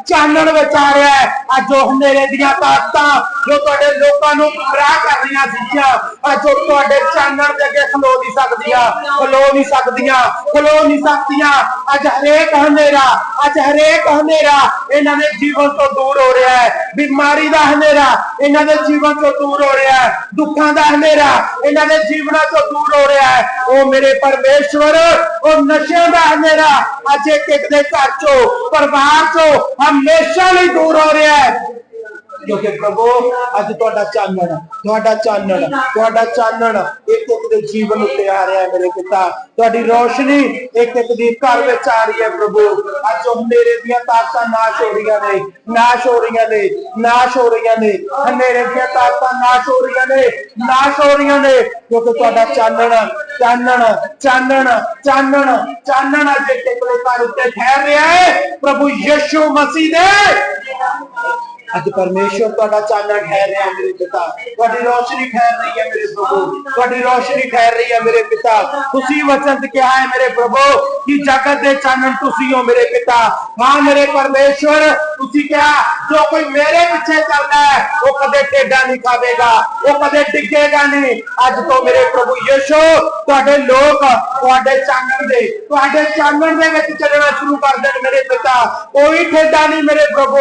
ਚਾਨਣ ਵਿੱਚ ਆ ਰਿਹਾ ਹੈ। ਅੱਜ ਉਹ ਹਨੇਰੇ ਦੀਆਂ ਤਾਕਤਾਂ ਜੋ ਤੁਹਾਡੇ ਲੋਕਾਂ ਨੂੰ ਗੁੰਮਰਾਹ ਕਰ ਰਹੀਆਂ ਸੀਗੀਆਂ, ਅੱਜ ਉਹ ਤੁਹਾਡੇ ਚਾਨਣ ਦੇ ਅੱਗੇ ਖਲੋ ਨਹੀਂ ਸਕਦੀਆਂ। ਖਲੋ ਨਹੀਂ ਸਕਦੀਆਂ, ਖਲੋ ਨਹੀਂ ਸਕਦੀਆਂ। ਅੱਜ ਹਰੇਕ ਹਨੇਰਾ, ਅੱਜ ਹਰੇਕ ਹਨੇਰਾ ਇਹਨਾਂ ਦੇ ਜੀਵਨ ਤੋਂ ਦੂਰ ਹੋ ਰਿਹਾ ਹੈ। ਬਿਮਾਰੀ ਦਾ ਹਨੇਰਾ ਇਹਨਾਂ ਦੇ ਜੀਵਨ ਤੋਂ ਦੂਰ ਹੋ ਰਿਹਾ ਹੈ। ਦੁੱਖਾਂ ਦਾ ਹਨੇਰਾ ਇਹਨਾਂ ਦੇ ਜੀਵਨਾਂ ਤੋਂ ਦੂਰ ਹੋ ਰਿਹਾ ਹੈ। ਉਹ ਮੇਰੇ ਪਰਮੇਸ਼ਵਰ, ਉਹ ਨਸ਼ਿਆਂ ਦਾ ਹਨੇਰਾ। ਅੱਜ ਇੱਕ ਇੱਕ ਦੇ ਘਰ ਚੋਂ, ਪਰਿਵਾਰ ਚੋਂ ਹਮੇਸ਼ਾ ਲਈ ਦੂਰ ਹੋ ਰਿਹਾ ਹੈ। ਕਿਉਂਕਿ ਪ੍ਰਭੂ, ਅੱਜ ਤੁਹਾਡਾ ਚਾਨਣ ਤੁਹਾਡਾ ਚਾਨਣ ਤੁਹਾਡਾ ਚਾਨਣ ਇੱਕ ਇੱਕ ਦੇ ਜੀਵਨ ਉੱਤੇ ਆ ਰਿਹਾ ਹੈ ਮੇਰੇ ਪਿਤਾ। ਤੁਹਾਡੀ ਰੋਸ਼ਨੀ ਇੱਕ ਇੱਕ ਦੀ ਘਰ ਵਿੱਚ ਆ ਰਹੀ ਹੈ ਪ੍ਰਭੂ। ਅੱਜ ਉਹ ਹਨੇਰੇ ਦੀਆਂ ਤਾਕਤਾਂ ਨਾਸ਼ ਹੋ ਰਹੀਆਂ ਨੇ, ਨਾਸ਼ ਹੋ ਰਹੀਆਂ ਨੇ, ਨਾਸ਼ ਹੋ ਰਹੀਆਂ ਨੇ। ਹਨੇਰੇ ਦੀਆਂ ਤਾਕਤਾਂ ਨਾਸ਼ ਹੋ ਰਹੀਆਂ ਨੇ, ਨਾਸ਼ ਹੋ ਰਹੀਆਂ ਨੇ। ਕਿਉਂਕਿ ਤੁਹਾਡਾ ਚਾਨਣ ਚਾਨਣ ਚਾਨਣ ਚਾਨਣ ਚਾਨਣ ਅੱਜ ਟਿਕਲੇ ਘਰ ਉੱਤੇ ਠਹਿਰ ਰਿਹਾ ਹੈ। ਪ੍ਰਭੂ ਯਿਸੂ ਮਸੀਹ ਦੇ ਅੱਜ ਪਰਮੇਸ਼ਵਰ ਤੁਹਾਡਾ ਚਾਨਣ ਠਹਿਰ ਰਿਹਾ ਹੈ ਮੇਰੇ ਪਿਤਾ। ਤੁਹਾਡੀ ਰੋਸ਼ਨੀ ਠਹਿਰ ਰਹੀ ਹੈ ਮੇਰੇ ਪ੍ਰਭੂ। ਤੁਹਾਡੀ ਰੋਸ਼ਨੀ ਠਹਿਰ ਰਹੀ ਹੈ ਮੇਰੇ ਪਿਤਾ। ਤੁਸੀਂ ਵਚਨ ਚ ਕਿਹਾ ਹੈ ਮੇਰੇ ਪ੍ਰਭੂ ਕਿ ਜਗਤ ਦੇ ਚਾਨਣ ਤੁਸੀਂ ਹੋ ਮੇਰੇ ਪਿਤਾ। ਹਾਂ ਮੇਰੇ ਪਰਮੇਸ਼ਵਰ ਤੁਸੀਂ ਕਿਹਾ, ਜੋ ਕੋਈ ਮੇਰੇ ਪਿੱਛੇ ਚੱਲਦਾ ਹੈ, ਉਹ ਕਦੇ ਟੇਡਾ ਨਹੀਂ ਖਾਵੇਗਾ, ਉਹ ਕਦੇ ਡਿੱਗੇਗਾ ਨਹੀਂ। ਅੱਜ ਤੋਂ ਮੇਰੇ ਪ੍ਰਭੂ ਯਿਸੂ, ਤੁਹਾਡੇ ਲੋਕ ਤੁਹਾਡੇ ਚਾਨਣ ਦੇ, ਤੁਹਾਡੇ ਚਾਨਣ ਦੇ ਵਿੱਚ ਚੱਲਣਾ ਸ਼ੁਰੂ ਕਰ ਦੇਣ ਮੇਰੇ ਪਿਤਾ। ਕੋਈ ਠੇਡਾ ਨਹੀਂ ਮੇਰੇ ਪ੍ਰਭੂ।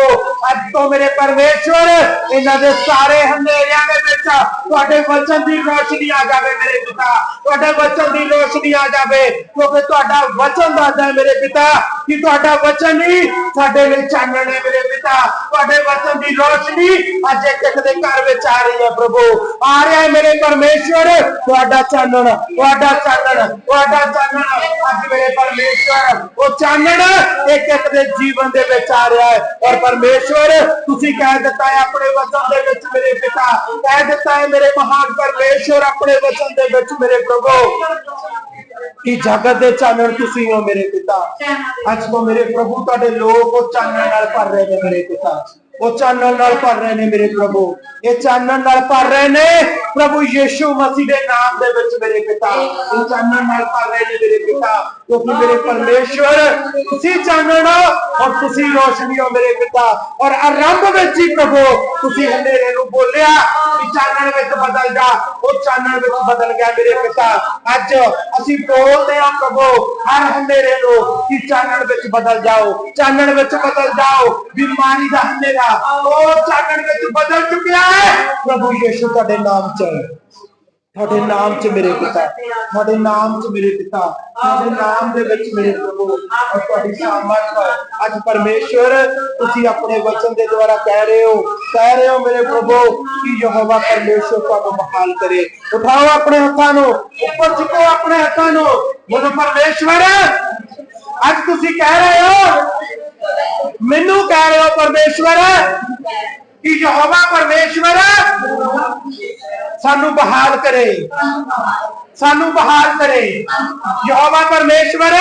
ਅੱਜ ਤੋਂ ਮੇਰੇ ਪਰਮੇਸ਼ਵਰ, ਇਹਨਾਂ ਦੇ ਸਾਰੇ ਹਨੇਰਿਆਂ ਦੇ ਵਿੱਚ ਤੁਹਾਡੇ ਵਚਨ ਦੀ ਰੋਸ਼ਨੀ ਆ ਜਾਵੇ ਮੇਰੇ ਪਿਤਾ, ਤੁਹਾਡੇ ਵਚਨ ਦੀ ਰੋਸ਼ਨੀ ਆ ਜਾਵੇ, ਕਿਉਂਕਿ ਤੁਹਾਡਾ ਵਚਨ ਦੱਸਦਾ ਮੇਰੇ ਪਿਤਾ ਕਿ ਤੁਹਾਡਾ ਵਚਨ ਹੀ ਸਾਡੇ ਲਈ ਚਾਨਣ ਹੈ ਮੇਰੇ ਪਿਤਾ। ਤੁਹਾਡੇ ਵਚਨ ਦੀ ਰੋਸ਼ਨੀ ਅੱਜ ਇੱਕ ਇੱਕ ਦੇ ਘਰ ਵਿੱਚ ਆ ਰਹੀ ਹੈ ਪ੍ਰਭੂ। ਆ ਰਿਹਾ ਹੈ ਮੇਰੇ ਪਰਮੇਸ਼ਵਰ, ਤੁਹਾਡਾ ਚਾਨਣ ਤੁਹਾਡਾ ਚਾਨਣ ਤੁਹਾਡਾ ਚਾਨਣ। ਅੱਜ ਮੇਰੇ ਪਰਮੇਸ਼ਵਰ, ਉਹ ਚਾਨਣ ਇੱਕ ਇੱਕ ਦੇ ਜੀਵਨ ਦੇ ਵਿੱਚ ਆ ਰਿਹਾ ਹੈ। ਔਰ ਪਰਮੇਸ਼ਵਰ, ਤੁਸੀਂ ਕਹਿ ਦਿੱਤਾ ਹੈ, ਆਪਣੇ ਵਚਨ ਦੇ ਵਿੱਚ ਮੇਰੇ ਪਿਤਾ। ਕਹਿ ਦਿੱਤਾ ਹੈ, ਮੇਰੇ ਮਹਾਨ ਪਰਮੇਸ਼ਵਰ ਆਪਣੇ ਵਚਨ ਦੇ ਵਿੱਚ ਮੇਰੇ ਪ੍ਰਭੂ। ਕਿ ਜਗਤ ਦੇ ਚਾਨਣ ਤੁਸੀਂ ਹੋ ਮੇਰੇ ਪਿਤਾ? ਅੱਜ ਤੋਂ ਮੇਰੇ ਪ੍ਰਭੂ ਤੁਹਾਡੇ ਲੋਕ ਉਹ ਚਾਨਣ ਨਾਲ ਭਰ ਰਹੇ ਨੇ ਮੇਰੇ ਪਿਤਾ। ਉਹ ਚਾਨਣ ਨਾਲ ਭਰ ਰਹੇ ਨੇ ਮੇਰੇ ਪ੍ਰਭੂ। ਇਹ ਚਾਨਣ ਨਾਲ ਭਰ ਰਹੇ ਨੇ ਪ੍ਰਭੂ ਯੀਸ਼ੂ ਮਸੀਹ ਦੇ ਨਾਮ ਦੇ ਵਿੱਚ ਮੇਰੇ ਪਿਤਾ ਇਹ ਚਾਨਣ ਨਾਲ ਭਰ ਰਹੇ ਨੇ ਮੇਰੇ ਪਿਤਾ ਕਿਉਂਕਿ ਮੇਰੇ ਪਰਮੇਸ਼ਵਰ ਤੁਸੀਂ ਚਾਨਣ ਹੋ ਔਰ ਤੁਸੀਂ ਰੋਸ਼ਨੀ ਹੋ ਮੇਰੇ ਪਿਤਾ ਔਰ ਆਰੰਭ ਵਿੱਚ ਹੀ ਪ੍ਰਭੂ ਤੁਸੀਂ ਹਨੇਰੇ ਨੂੰ ਬੋਲਿਆ ਕਿ ਚਾਨਣ ਵਿੱਚ ਬਦਲ ਜਾ ਉਹ ਚਾਨਣ ਵਿੱਚ ਬਦਲ ਗਿਆ ਮੇਰੇ ਪਿਤਾ ਅੱਜ ਅਸੀਂ ਬੋਲਦੇ ਹਾਂ ਪ੍ਰਭੂ ਹਰ ਹਨੇਰੇ ਨੂੰ ਕਿ ਚਾਨਣ ਵਿੱਚ ਬਦਲ ਜਾਓ ਚਾਨਣ ਵਿੱਚ ਬਦਲ ਜਾਓ ਬਿਮਾਰੀ ਦਾ ਹਨੇਰਾ ਉਹ ਚਾਨਣ ਵਿੱਚ ਬਦਲ ਚੁੱਕਿਆ ਹੈ ਪ੍ਰਭੂ ਯੀਸ਼ੂ ਤੁਹਾਡੇ ਨਾਮ ਚ ਤੁਹਾਡੇ ਨਾਮ ਚ ਮੇਰੇ ਪਿਤਾ। ਤੁਹਾਡੇ ਨਾਮ ਚ ਮੇਰੇ ਪਿਤਾ। ਤੁਹਾਡੇ ਨਾਮ ਦੇ ਵਿੱਚ ਮੇਰੇ ਪ੍ਰਭੂ। ਔਰ ਤੁਹਾਡੀ ਸਾਮਰਥ ਅੱਜ ਪਰਮੇਸ਼ਵਰ, ਤੁਸੀਂ ਆਪਣੇ ਵਚਨ ਦੇ ਦੁਆਰਾ ਕਹਿ ਰਹੇ ਹੋ। ਕਹਿ ਰਹੇ ਹੋ ਮੇਰੇ ਪ੍ਰਭੂ, ਕਿ ਯਹੋਵਾ ਪਰਮੇਸ਼ਵਰ ਤੁਹਾਨੂੰ ਬਹਾਲ ਕਰੇ। ਉਠਾਓ ਆਪਣੇ ਹੱਥਾਂ ਨੂੰ। ਉੱਪਰ ਚੁੱਕੋ ਆਪਣੇ ਹੱਥਾਂ ਨੂੰ। ਬੋਲੋ, ਪਰਮੇਸ਼ਵਰ, ਅੱਜ ਤੁਸੀਂ ਕਹਿ ਰਹੇ ਹੋ? ਮੈਨੂੰ ਕਹਿ ਰਹੇ ਹੋ, ਪਰਮੇਸ਼ਵਰ ਕਿ ਯਹੋਵਾ ਪਰਮੇਸ਼ਵਰ ਸਾਨੂੰ ਬਹਾਲ ਕਰੇ। ਸਾਨੂੰ ਬਹਾਲ ਕਰੇ। ਯਹੋਵਾ ਪਰਮੇਸ਼ਵਰ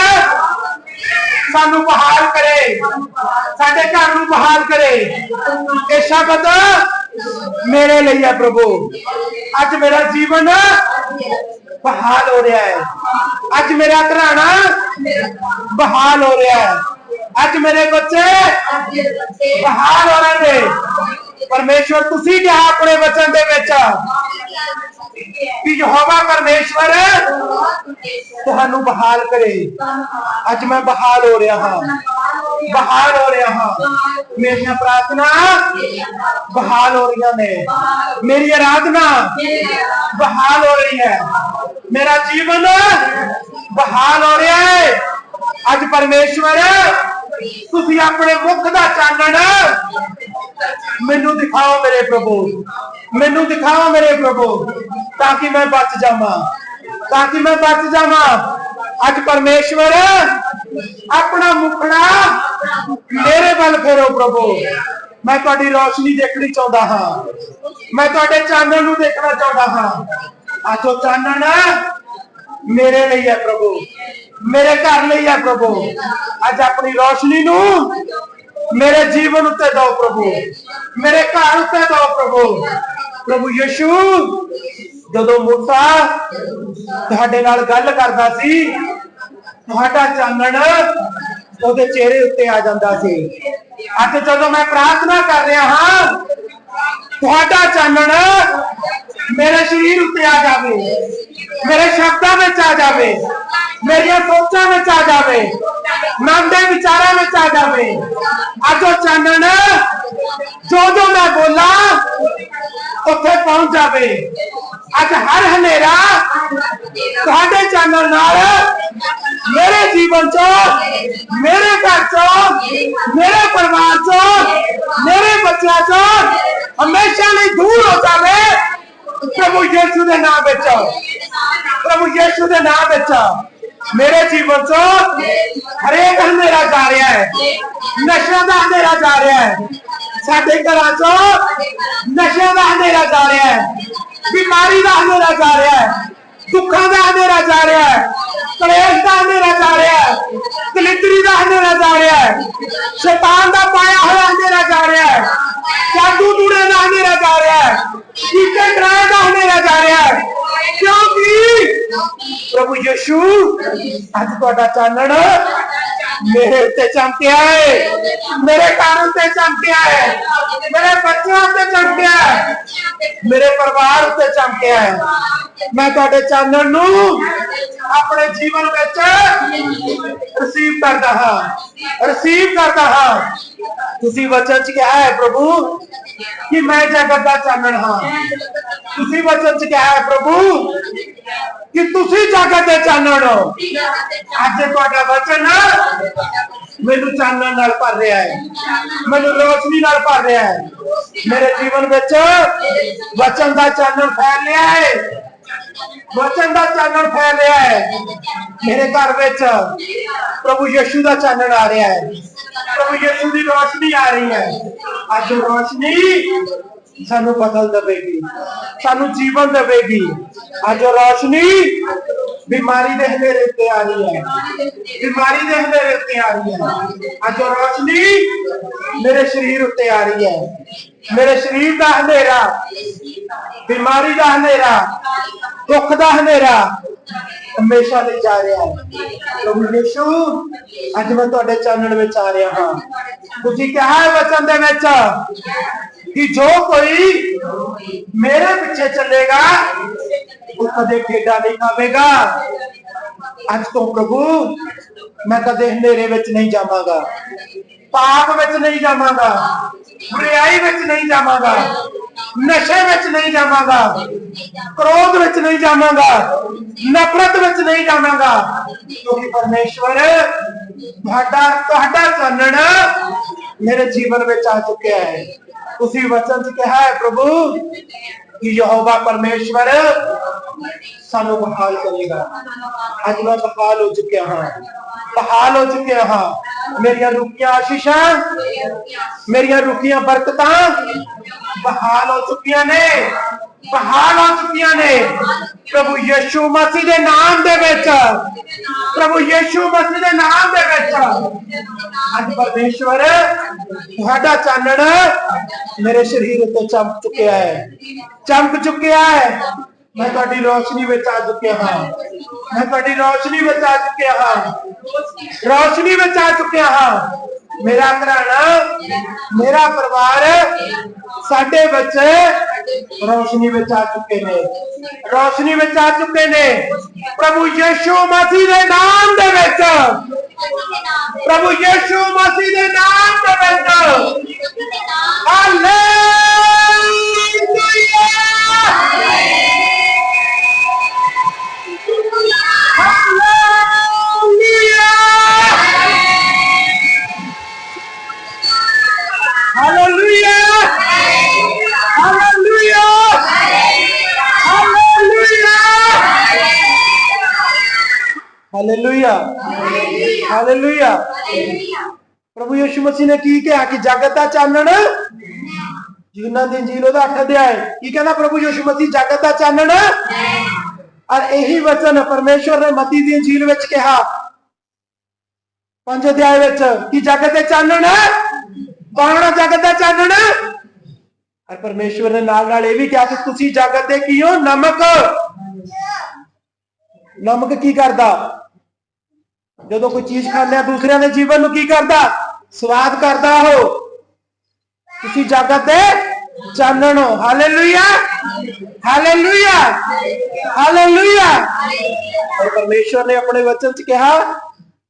ਸਾਨੂੰ ਬਹਾਲ ਕਰੇ। ਸਾਡੇ ਘਰ ਨੂੰ ਬਹਾਲ ਕਰੇ। ਇਹ ਸ਼ਬਦ ਮੇਰੇ ਲਈ ਹੈ ਪ੍ਰਭੂ। ਅੱਜ ਮੇਰਾ ਜੀਵਨ ਬਹਾਲ ਹੋ ਰਿਹਾ ਹੈ ਅੱਜ ਮੇਰਾ ਘਰਾਣਾ ਬਹਾਲ ਹੋ ਰਿਹਾ ਹੈ ਅੱਜ ਮੇਰੇ ਬੱਚੇ ਬਹਾਲ ਹੋ ਰਹੇ ਨੇ ਪਰਮੇਸ਼ਵਰ ਤੁਸੀਂ ਕਿਹਾ ਆਪਣੇ ਵਚਨ ਦੇ ਵਿੱਚ ਕਿ ਯਹੋਵਾ ਪਰਮੇਸ਼ਵਰ ਤੁਹਾਨੂੰ ਬਹਾਲ ਕਰੇ ਅੱਜ ਮੈਂ ਬਹਾਲ ਹੋ ਰਿਹਾ ਹਾਂ ਬਹਾਲ ਹੋ ਰਿਹਾ ਹਾਂ ਮੇਰੀਆਂ ਪ੍ਰਾਰਥਨਾ ਬਹਾਲ ਹੋ ਰਹੀਆਂ ਨੇ ਮੇਰੀ ਆਰਾਧਨਾ ਬਹਾਲ ਹੋ ਰਹੀ ਹੈ ਮੇਰਾ ਜੀਵਨ ਬਹਾਲ ਹੋ ਰਿਹਾ ਹੈ। ਅੱਜ ਪਰਮੇਸ਼ਵਰ, ਤੁਸੀਂ ਆਪਣੇ ਮੁਖ ਦਾ ਚਾਨਣ ਮੈਨੂੰ ਦਿਖਾਓ ਮੇਰੇ ਪ੍ਰਭੂ। ਮੈਨੂੰ ਦਿਖਾਓ ਮੇਰੇ ਪ੍ਰਭੂ, ਤਾਂ ਕਿ ਮੈਂ ਬਚ ਜਾਵਾਂ। ਤਾਂ ਕਿ ਮੈਂ ਬਚ ਜਾਵਾਂ। ਅੱਜ ਪਰਮੇਸ਼ਵਰ, ਆਪਣਾ ਮੁਖੜਾ ਮੇਰੇ ਵੱਲ ਫੇਰੋ ਪ੍ਰਭੂ। ਮੈਂ ਤੁਹਾਡੀ ਰੋਸ਼ਨੀ ਦੇਖਣੀ ਚਾਹੁੰਦਾ ਹਾਂ। ਮੈਂ ਤੁਹਾਡੇ ਚਾਨਣ ਨੂੰ ਦੇਖਣਾ ਚਾਹੁੰਦਾ ਹਾਂ। ਅੱਜ ਉਹ ਚਾਨਣ ਮੇਰੇ ਲਈ ਹੈ ਪ੍ਰਭੂ। ਮੇਰੇ ਘਰ ਲਈ ਹੈ ਪ੍ਰਭੂ। ਅੱਜ ਆਪਣੀ ਰੋਸ਼ਨੀ ਨੂੰ ਮੇਰੇ ਜੀਵਨ ਉੱਤੇ ਦਿਓ ਪ੍ਰਭੂ। ਮੇਰੇ ਘਰ ਉੱਤੇ ਦਿਓ ਪ੍ਰਭੂ। ਪ੍ਰਭੂ ਯਿਸੂ, ਜਦੋਂ ਮੂਸਾ ਤੁਹਾਡੇ ਨਾਲ ਗੱਲ ਕਰਦਾ ਸੀ, ਤੁਹਾਡਾ ਚਾਨਣ ਉਹਦੇ ਚਿਹਰੇ ਉੱਤੇ ਆ ਜਾਂਦਾ ਸੀ। ਅੱਜ ਜਦੋਂ ਮੈਂ ਪ੍ਰਾਰਥਨਾ ਕਰ ਰਿਹਾ ਹਾਂ, ਤੁਹਾਡਾ ਚਾਨਣ ਮੇਰੇ ਸਰੀਰ ਉੱਤੇ ਆ ਜਾਵੇ ਮੇਰੇ ਸ਼ਬਦਾਂ ਵਿੱਚ ਆ ਜਾਵੇ ਮੇਰੀਆਂ ਸੋਚਾਂ ਵਿੱਚ ਆ ਜਾਵੇ ਮਨ ਦੇ ਵਿਚਾਰਾਂ ਵਿੱਚ ਆ ਜਾਵੇ ਅੱਜ ਉਹ ਚਾਨਣ ਜੋ ਜੋ ਮੈਂ ਬੋਲਾਂ ਉੱਥੇ ਪਹੁੰਚ ਜਾਵੇ ਅੱਜ ਹਰ ਹਨੇਰਾ ਤੁਹਾਡੇ ਚਾਨਣ ਨਾਲ ਮੇਰੇ ਜੀਵਨ ਚੋਂ ਮੇਰੇ ਘਰ ਚੋਂ ਮੇਰੇ ਪਰਿਵਾਰ ਚੋਂ ਮੇਰੇ ਬੱਚਿਆਂ ਚੋਂ ਹਮੇਸ਼ਾ ਲਈ ਦੂਰ ਹੋ ਜਾਵੇ ਪ੍ਰਭੂ ਯਿਸੂ ਦੇ ਨਾਮ ਵਿੱਚ ਪ੍ਰਭੂ ਯਿਸੂ ਦੇ ਨਾਮ ਵਿੱਚ ਮੇਰੇ ਜੀਵਨ ਚੋਂ ਹਰੇਕ ਹਨੇਰਾ ਜਾ ਰਿਹਾ ਹੈ ਨਸ਼ਿਆਂ ਦਾ ਹਨੇਰਾ ਜਾ ਰਿਹਾ ਹੈ ਸਾਡੇ ਘਰਾਂ ਚੋਂ ਨਸ਼ਿਆਂ ਦਾ ਹਨੇਰਾ ਜਾ ਰਿਹਾ ਹੈ ਬਿਮਾਰੀ ਦਾ ਹਨੇਰਾ ਜਾ ਰਿਹਾ ਹੈ ਦੁੱਖਾਂ ਦਾ ਹਨੇਰਾ ਜਾ ਰਿਹਾ ਹੈ ਕਲੇਸ਼ ਦਾ ਹਨੇਰਾ ਜਾ ਰਿਹਾ ਹੈ ਦਲਿੱਦਰੀ ਦਾ ਹਨੇਰਾ ਜਾ ਰਿਹਾ ਹੈ ਸ਼ੈਤਾਨ ਦਾ ਪਾਇਆ ਹੋਇਆ ਹਨੇਰਾ ਜਾ ਰਿਹਾ ਹੈ ਜਾਦੂ ਟੂਣੇ ਦਾ ਹਨੇਰਾ ਜਾ ਰਿਹਾ ਹੈ ਕੀਤੇ ਕਰਾਏ ਦਾ ਹਨੇਰਾ ਜਾ ਰਿਹਾ ਹੈ ਕਿਉਂਕਿ ਪ੍ਰਭੂ ਯਿਸੂ ਅੱਜ ਤੁਹਾਡਾ ਚਾਨਣ ਮੇਰੇ ਉੱਤੇ ਚਮਕਿਆ ਹੈ ਮੇਰੇ ਘਰ ਉੱਤੇ ਚਮਕਿਆ ਹੈ ਮੇਰੇ ਬੱਚਿਆਂ ਉੱਤੇ ਚਮਕਿਆ ਹੈ ਮੇਰੇ ਪਰਿਵਾਰ ਉੱਤੇ ਚਮਕਿਆ ਹੈ ਮੈਂ ਤੁਹਾਡੇ ਚਾਨਣ ਨੂੰ ਆਪਣੇ ਜੀਵਨ ਵਿੱਚ ਰਿਸੀਵ ਕਰਦਾ ਹਾਂ ਰਿਸੀਵ ਕਰਦਾ ਹਾਂ ਤੁਸੀਂ ਵਚਨ ਚ ਕਿਹਾ ਹੈ ਪ੍ਰਭੂ ਕਿ ਮੈਂ ਜਗਤ ਦਾ ਚਾਨਣ ਹਾਂ ਤੁਸੀਂ ਵਚਨ ਚ ਕਿਹਾ ਹੈ ਪ੍ਰਭੂ ਕਿ ਤੁਸੀਂ ਜਗਤ ਦੇ ਚਾਨਣ ਹੋ ਅੱਜ ਤੁਹਾਡਾ ਵਚਨ ਮੈਨੂੰ ਚਾਨਣ ਨਾਲ ਭਰ ਰਿਹਾ ਹੈ ਮੈਨੂੰ ਰੋਸ਼ਨੀ ਨਾਲ ਭਰ ਰਿਹਾ ਹੈ ਮੇਰੇ ਜੀਵਨ ਵਿੱਚ ਵਚਨ ਦਾ ਚਾਨਣ ਫੈਲ ਰਿਹਾ ਹੈ ਵਚਨ ਦਾ ਚਾਨਣ ਫੈਲ ਰਿਹਾ ਹੈ ਮੇਰੇ ਘਰ ਵਿੱਚ ਪ੍ਰਭੂ ਯਿਸੂ ਦਾ ਚਾਨਣ ਆ ਰਿਹਾ ਹੈ ਪ੍ਰਭੂ ਯਿਸੂ ਦੀ ਰੋਸ਼ਨੀ ਆ ਰਹੀ ਹੈ ਅੱਜ ਉਹ ਰੋਸ਼ਨੀ ਸਾਨੂੰ ਬਦਲ ਦੇਵੇਗੀ ਸਾਨੂੰ ਜੀਵਨ ਦੇਵੇਗੀ ਅੱਜ ਉਹ ਰੋਸ਼ਨੀ ਬਿਮਾਰੀ ਦੇ ਹਨੇਰੇ ਉੱਤੇ ਆ ਰਹੀ ਹੈ ਬਿਮਾਰੀ ਦੇ ਹਨੇਰੇ ਉੱਤੇ ਆ ਰਹੀ ਹੈ ਅੱਜ ਉਹ ਰੋਸ਼ਨੀ ਮੇਰੇ ਸਰੀਰ ਉੱਤੇ ਆ ਰਹੀ ਹੈ ਮੇਰੇ ਸਰੀਰ ਦਾ ਹਨੇਰਾ ਬਿਮਾਰੀ ਦਾ ਹਨੇਰਾ ਦੁੱਖ ਦਾ ਹਨੇਰਾ ਹਮੇਸ਼ਾ ਲਈ ਜਾ ਰਿਹਾ ਹੈ ਪ੍ਰਭੂ ਯਿਸੂ ਅੱਜ ਮੈਂ ਤੁਹਾਡੇ ਚਾਨਣ ਵਿੱਚ ਆ ਰਿਹਾ ਹਾਂ ਤੁਸੀਂ ਕਿਹਾ ਹੈ ਵਚਨ ਦੇ ਵਿੱਚ ਕਿ ਜੋ ਕੋਈ ਮੇਰੇ ਪਿੱਛੇ ਚੱਲੇਗਾ ਉਹ ਕਦੇ ਠੇਡਾ ਨਹੀਂ ਖਾਵੇਗਾ ਅੱਜ ਤੋਂ ਪ੍ਰਭੂ ਮੈਂ ਕਦੇ ਹਨੇਰੇ ਵਿੱਚ ਨਹੀਂ ਜਾਵਾਂਗਾ ਪਾਪ ਵਿੱਚ ਨਹੀਂ ਜਾਵਾਂਗਾ ਬੁਰਾਈ ਵਿੱਚ ਨਹੀਂ ਜਾਵਾਂਗਾ ਨਸ਼ੇ ਵਿੱਚ ਨਹੀਂ ਜਾਵਾਂਗਾ। ਕ੍ਰੋਧ ਵਿੱਚ ਨਹੀਂ ਜਾਵਾਂਗਾ। ਨਫ਼ਰਤ ਵਿੱਚ ਨਹੀਂ ਜਾਵਾਂਗਾ। ਕਿਉਂਕਿ ਪਰਮੇਸ਼ਵਰ ਤੁਹਾਡਾ ਤੁਹਾਡਾ ਚਾਨਣ ਮੇਰੇ ਜੀਵਨ ਵਿੱਚ ਆ ਚੁੱਕਿਆ ਹੈ। ਤੁਸੀਂ ਵਚਨ 'ਚ ਕਿਹਾ ਹੈ, ਪ੍ਰਭੂ ਕਿ ਯਹੋਵਾ ਪਰਮੇਸ਼ਵਰ ਸਾਨੂੰ ਬਹਾਲ ਕਰੇਗਾ। ਅੱਜ ਮੈਂ ਬਹਾਲ ਹੋ ਚੁੱਕਿਆ ਹਾਂ। ਬਹਾਲ ਹੋ ਚੁੱਕਿਆ ਹਾਂ। ਮੇਰੀਆਂ ਰੁਕੀਆਂ ਆਸ਼ੀਸ਼ਾਂ ਮੇਰੀਆਂ ਰੁਕੀਆਂ ਬਰਕਤਾਂ ਬਹਾਲ ਹੋ ਚੁੱਕੀਆਂ ਨੇ। ਬਹਾਲ ਹੋ ਚੁੱਕੀਆਂ ਨੇ। ਪ੍ਰਭੂ ਯਿਸੂ ਮਸੀਹ ਦੇ ਨਾਮ ਦੇ ਵਿੱਚ। ਪ੍ਰਭੂ ਯਿਸੂ ਮਸੀਹ ਦੇ ਨਾਮ ਦੇ ਵਿੱਚ। ਅੱਜ ਪਰਮੇਸ਼ਵਰ ਤੁਹਾਡਾ ਚਾਨਣ ਮੇਰੇ ਸਰੀਰ ਉੱਤੇ ਚਮਕ ਚੁੱਕਿਆ ਹੈ। ਚਮਕ ਚੁੱਕਿਆ ਹੈ। ਮੈਂ ਤੁਹਾਡੀ ਰੋਸ਼ਨੀ ਵਿੱਚ ਆ ਚੁੱਕਿਆ ਹਾਂ। ਮੈਂ ਤੁਹਾਡੀ ਰੋਸ਼ਨੀ ਵਿੱਚ ਆ ਚੁੱਕਿਆ ਹਾਂ। ਰੋਸ਼ਨੀ ਵਿੱਚ ਆ ਚੁੱਕਿਆ ਹਾਂ। ਮੇਰਾ ਘਰਾਣਾ ਮੇਰਾ ਪਰਿਵਾਰ ਸਾਡੇ ਬੱਚੇ ਰੋਸ਼ਨੀ ਵਿੱਚ ਆ ਚੁੱਕੇ ਨੇ। ਰੋਸ਼ਨੀ ਵਿੱਚ ਆ ਚੁੱਕੇ ਨੇ। ਪ੍ਰਭੂ ਯਿਸੂ ਮਸੀਹ ਦੇ ਨਾਮ ਦੇ ਵਿੱਚ। ਪ੍ਰਭੂ ਯਿਸੂ ਮਸੀਹ ਦੇ ਨਾਮ ਦੇ ਵਿੱਚ। Hallelujah hallelujah hallelujah hallelujah hallelujah hallelujah ਪ੍ਰਭੂ ਯਿਸੂ ਮਸੀਹ ਨੇ ਕੀ ਕਿਹਾ ਕਿ ਜਗਤ ਦਾ ਚਾਨਣ ਯੂਹੰਨਾ ਦੀ ਇੰਜੀਲ ਉਹਦਾ 8 ਅਧਿਆਇ ਕੀ ਕਹਿੰਦਾ ਪ੍ਰਭੂ ਯਿਸੂ ਮਸੀਹ ਜਗਤ ਦਾ ਚਾਨਣ ਔਰ ਇਹੀ ਵਚਨ ਪਰਮੇਸ਼ਵਰ ਨੇ ਮਤੀ ਦੀ ਇੰਜੀਲ ਵਿੱਚ ਕਿਹਾ ਪੰਜ ਅਧਿਆਇ ਵਿੱਚ ਕਿ ਜਗਤ ਦੇ ਚਾਨਣ ਕੌਣ ਹੈ ਜਗਤ ਦਾ ਚਾਨਣ? ਔਰ ਪਰਮੇਸ਼ਵਰ ਨੇ ਨਾਲ ਨਾਲ ਇਹ ਵੀ ਕਿਹਾ ਕਿ ਤੁਸੀਂ ਜਗਤ ਦੇ ਕੀ ਹੋ ਨਮਕ? ਨਮਕ ਕੀ ਕਰਦਾ? ਜਦੋਂ ਕੋਈ ਚੀਜ਼ ਖਾਂਦੇ ਆ, ਦੂਸਰਿਆਂ ਦੇ ਜੀਵਨ ਨੂੰ ਕੀ ਕਰਦਾ? ਸਵਾਦ ਕਰਦਾ ਉਹ। ਤੁਸੀਂ ਜਗਤ ਦੇ ਚਾਨਣ ਹੋ। ਹਾਲੇਲੂਇਆ। ਹਾਲੇਲੂਇਆ। ਹਾਲੇਲੂਇਆ। ਔਰ ਪਰਮੇਸ਼ਵਰ ਨੇ ਆਪਣੇ ਵਚਨ 'ਚ ਕਿਹਾ,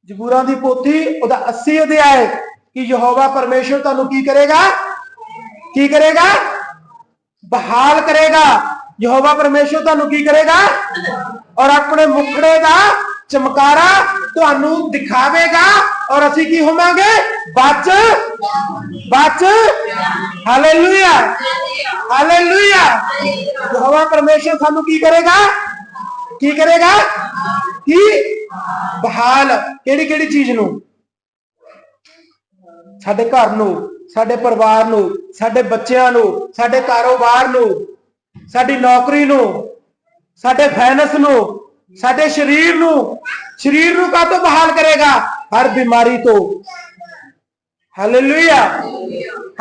ਜ਼ਬੂਰਾਂ ਦੀ ਪੋਥੀ ਉਹਦਾ 80 ਅਧਿਆਇ ਕਿ ਯਹੋਵਾ ਪਰਮੇਸ਼ਵਰ ਤੁਹਾਨੂੰ ਕੀ ਕਰੇਗਾ? ਕੀ ਕਰੇਗਾ? ਬਹਾਲ ਕਰੇਗਾ। ਯਹੋਵਾ ਪਰਮੇਸ਼ਵਰ ਤੁਹਾਨੂੰ ਕੀ ਕਰੇਗਾ? ਔਰ ਆਪਣੇ ਮੁਖੜੇ ਦਾ ਚਮਕਾਰਾ ਤੁਹਾਨੂੰ ਦਿਖਾਵੇਗਾ। ਔਰ ਅਸੀਂ ਕੀ ਹੋਵਾਂਗੇ? ਬਚ ਬਚ। ਹਾਲੇਲੂਇਆ ਹਾਲੇਲੂਇਆ ਯਹੋਵਾ ਪਰਮੇਸ਼ਵਰ ਸਾਨੂੰ ਕੀ ਕਰੇਗਾ? ਕੀ ਕਰੇਗਾ? ਕੀ? ਬਹਾਲ। ਕਿਹੜੀ ਕਿਹੜੀ ਚੀਜ਼ ਨੂੰ? ਸਾਡੇ ਘਰ ਨੂੰ, ਸਾਡੇ ਪਰਿਵਾਰ ਨੂੰ, ਸਾਡੇ ਬੱਚਿਆਂ ਨੂੰ, ਸਾਡੇ ਕਾਰੋਬਾਰ ਨੂੰ, ਸਾਡੀ ਨੌਕਰੀ ਨੂੰ, ਸਾਡੇ ਫਾਈਨੈਂਸ ਨੂੰ, ਸਾਡੇ ਸਰੀਰ ਨੂੰ ਸਰੀਰ ਨੂੰ ਕਾਹ ਤੋਂ ਬਹਾਲ ਕਰੇਗਾ? ਹਰ ਬਿਮਾਰੀ ਤੋਂ। ਹਾਲੇਲੂਇਆ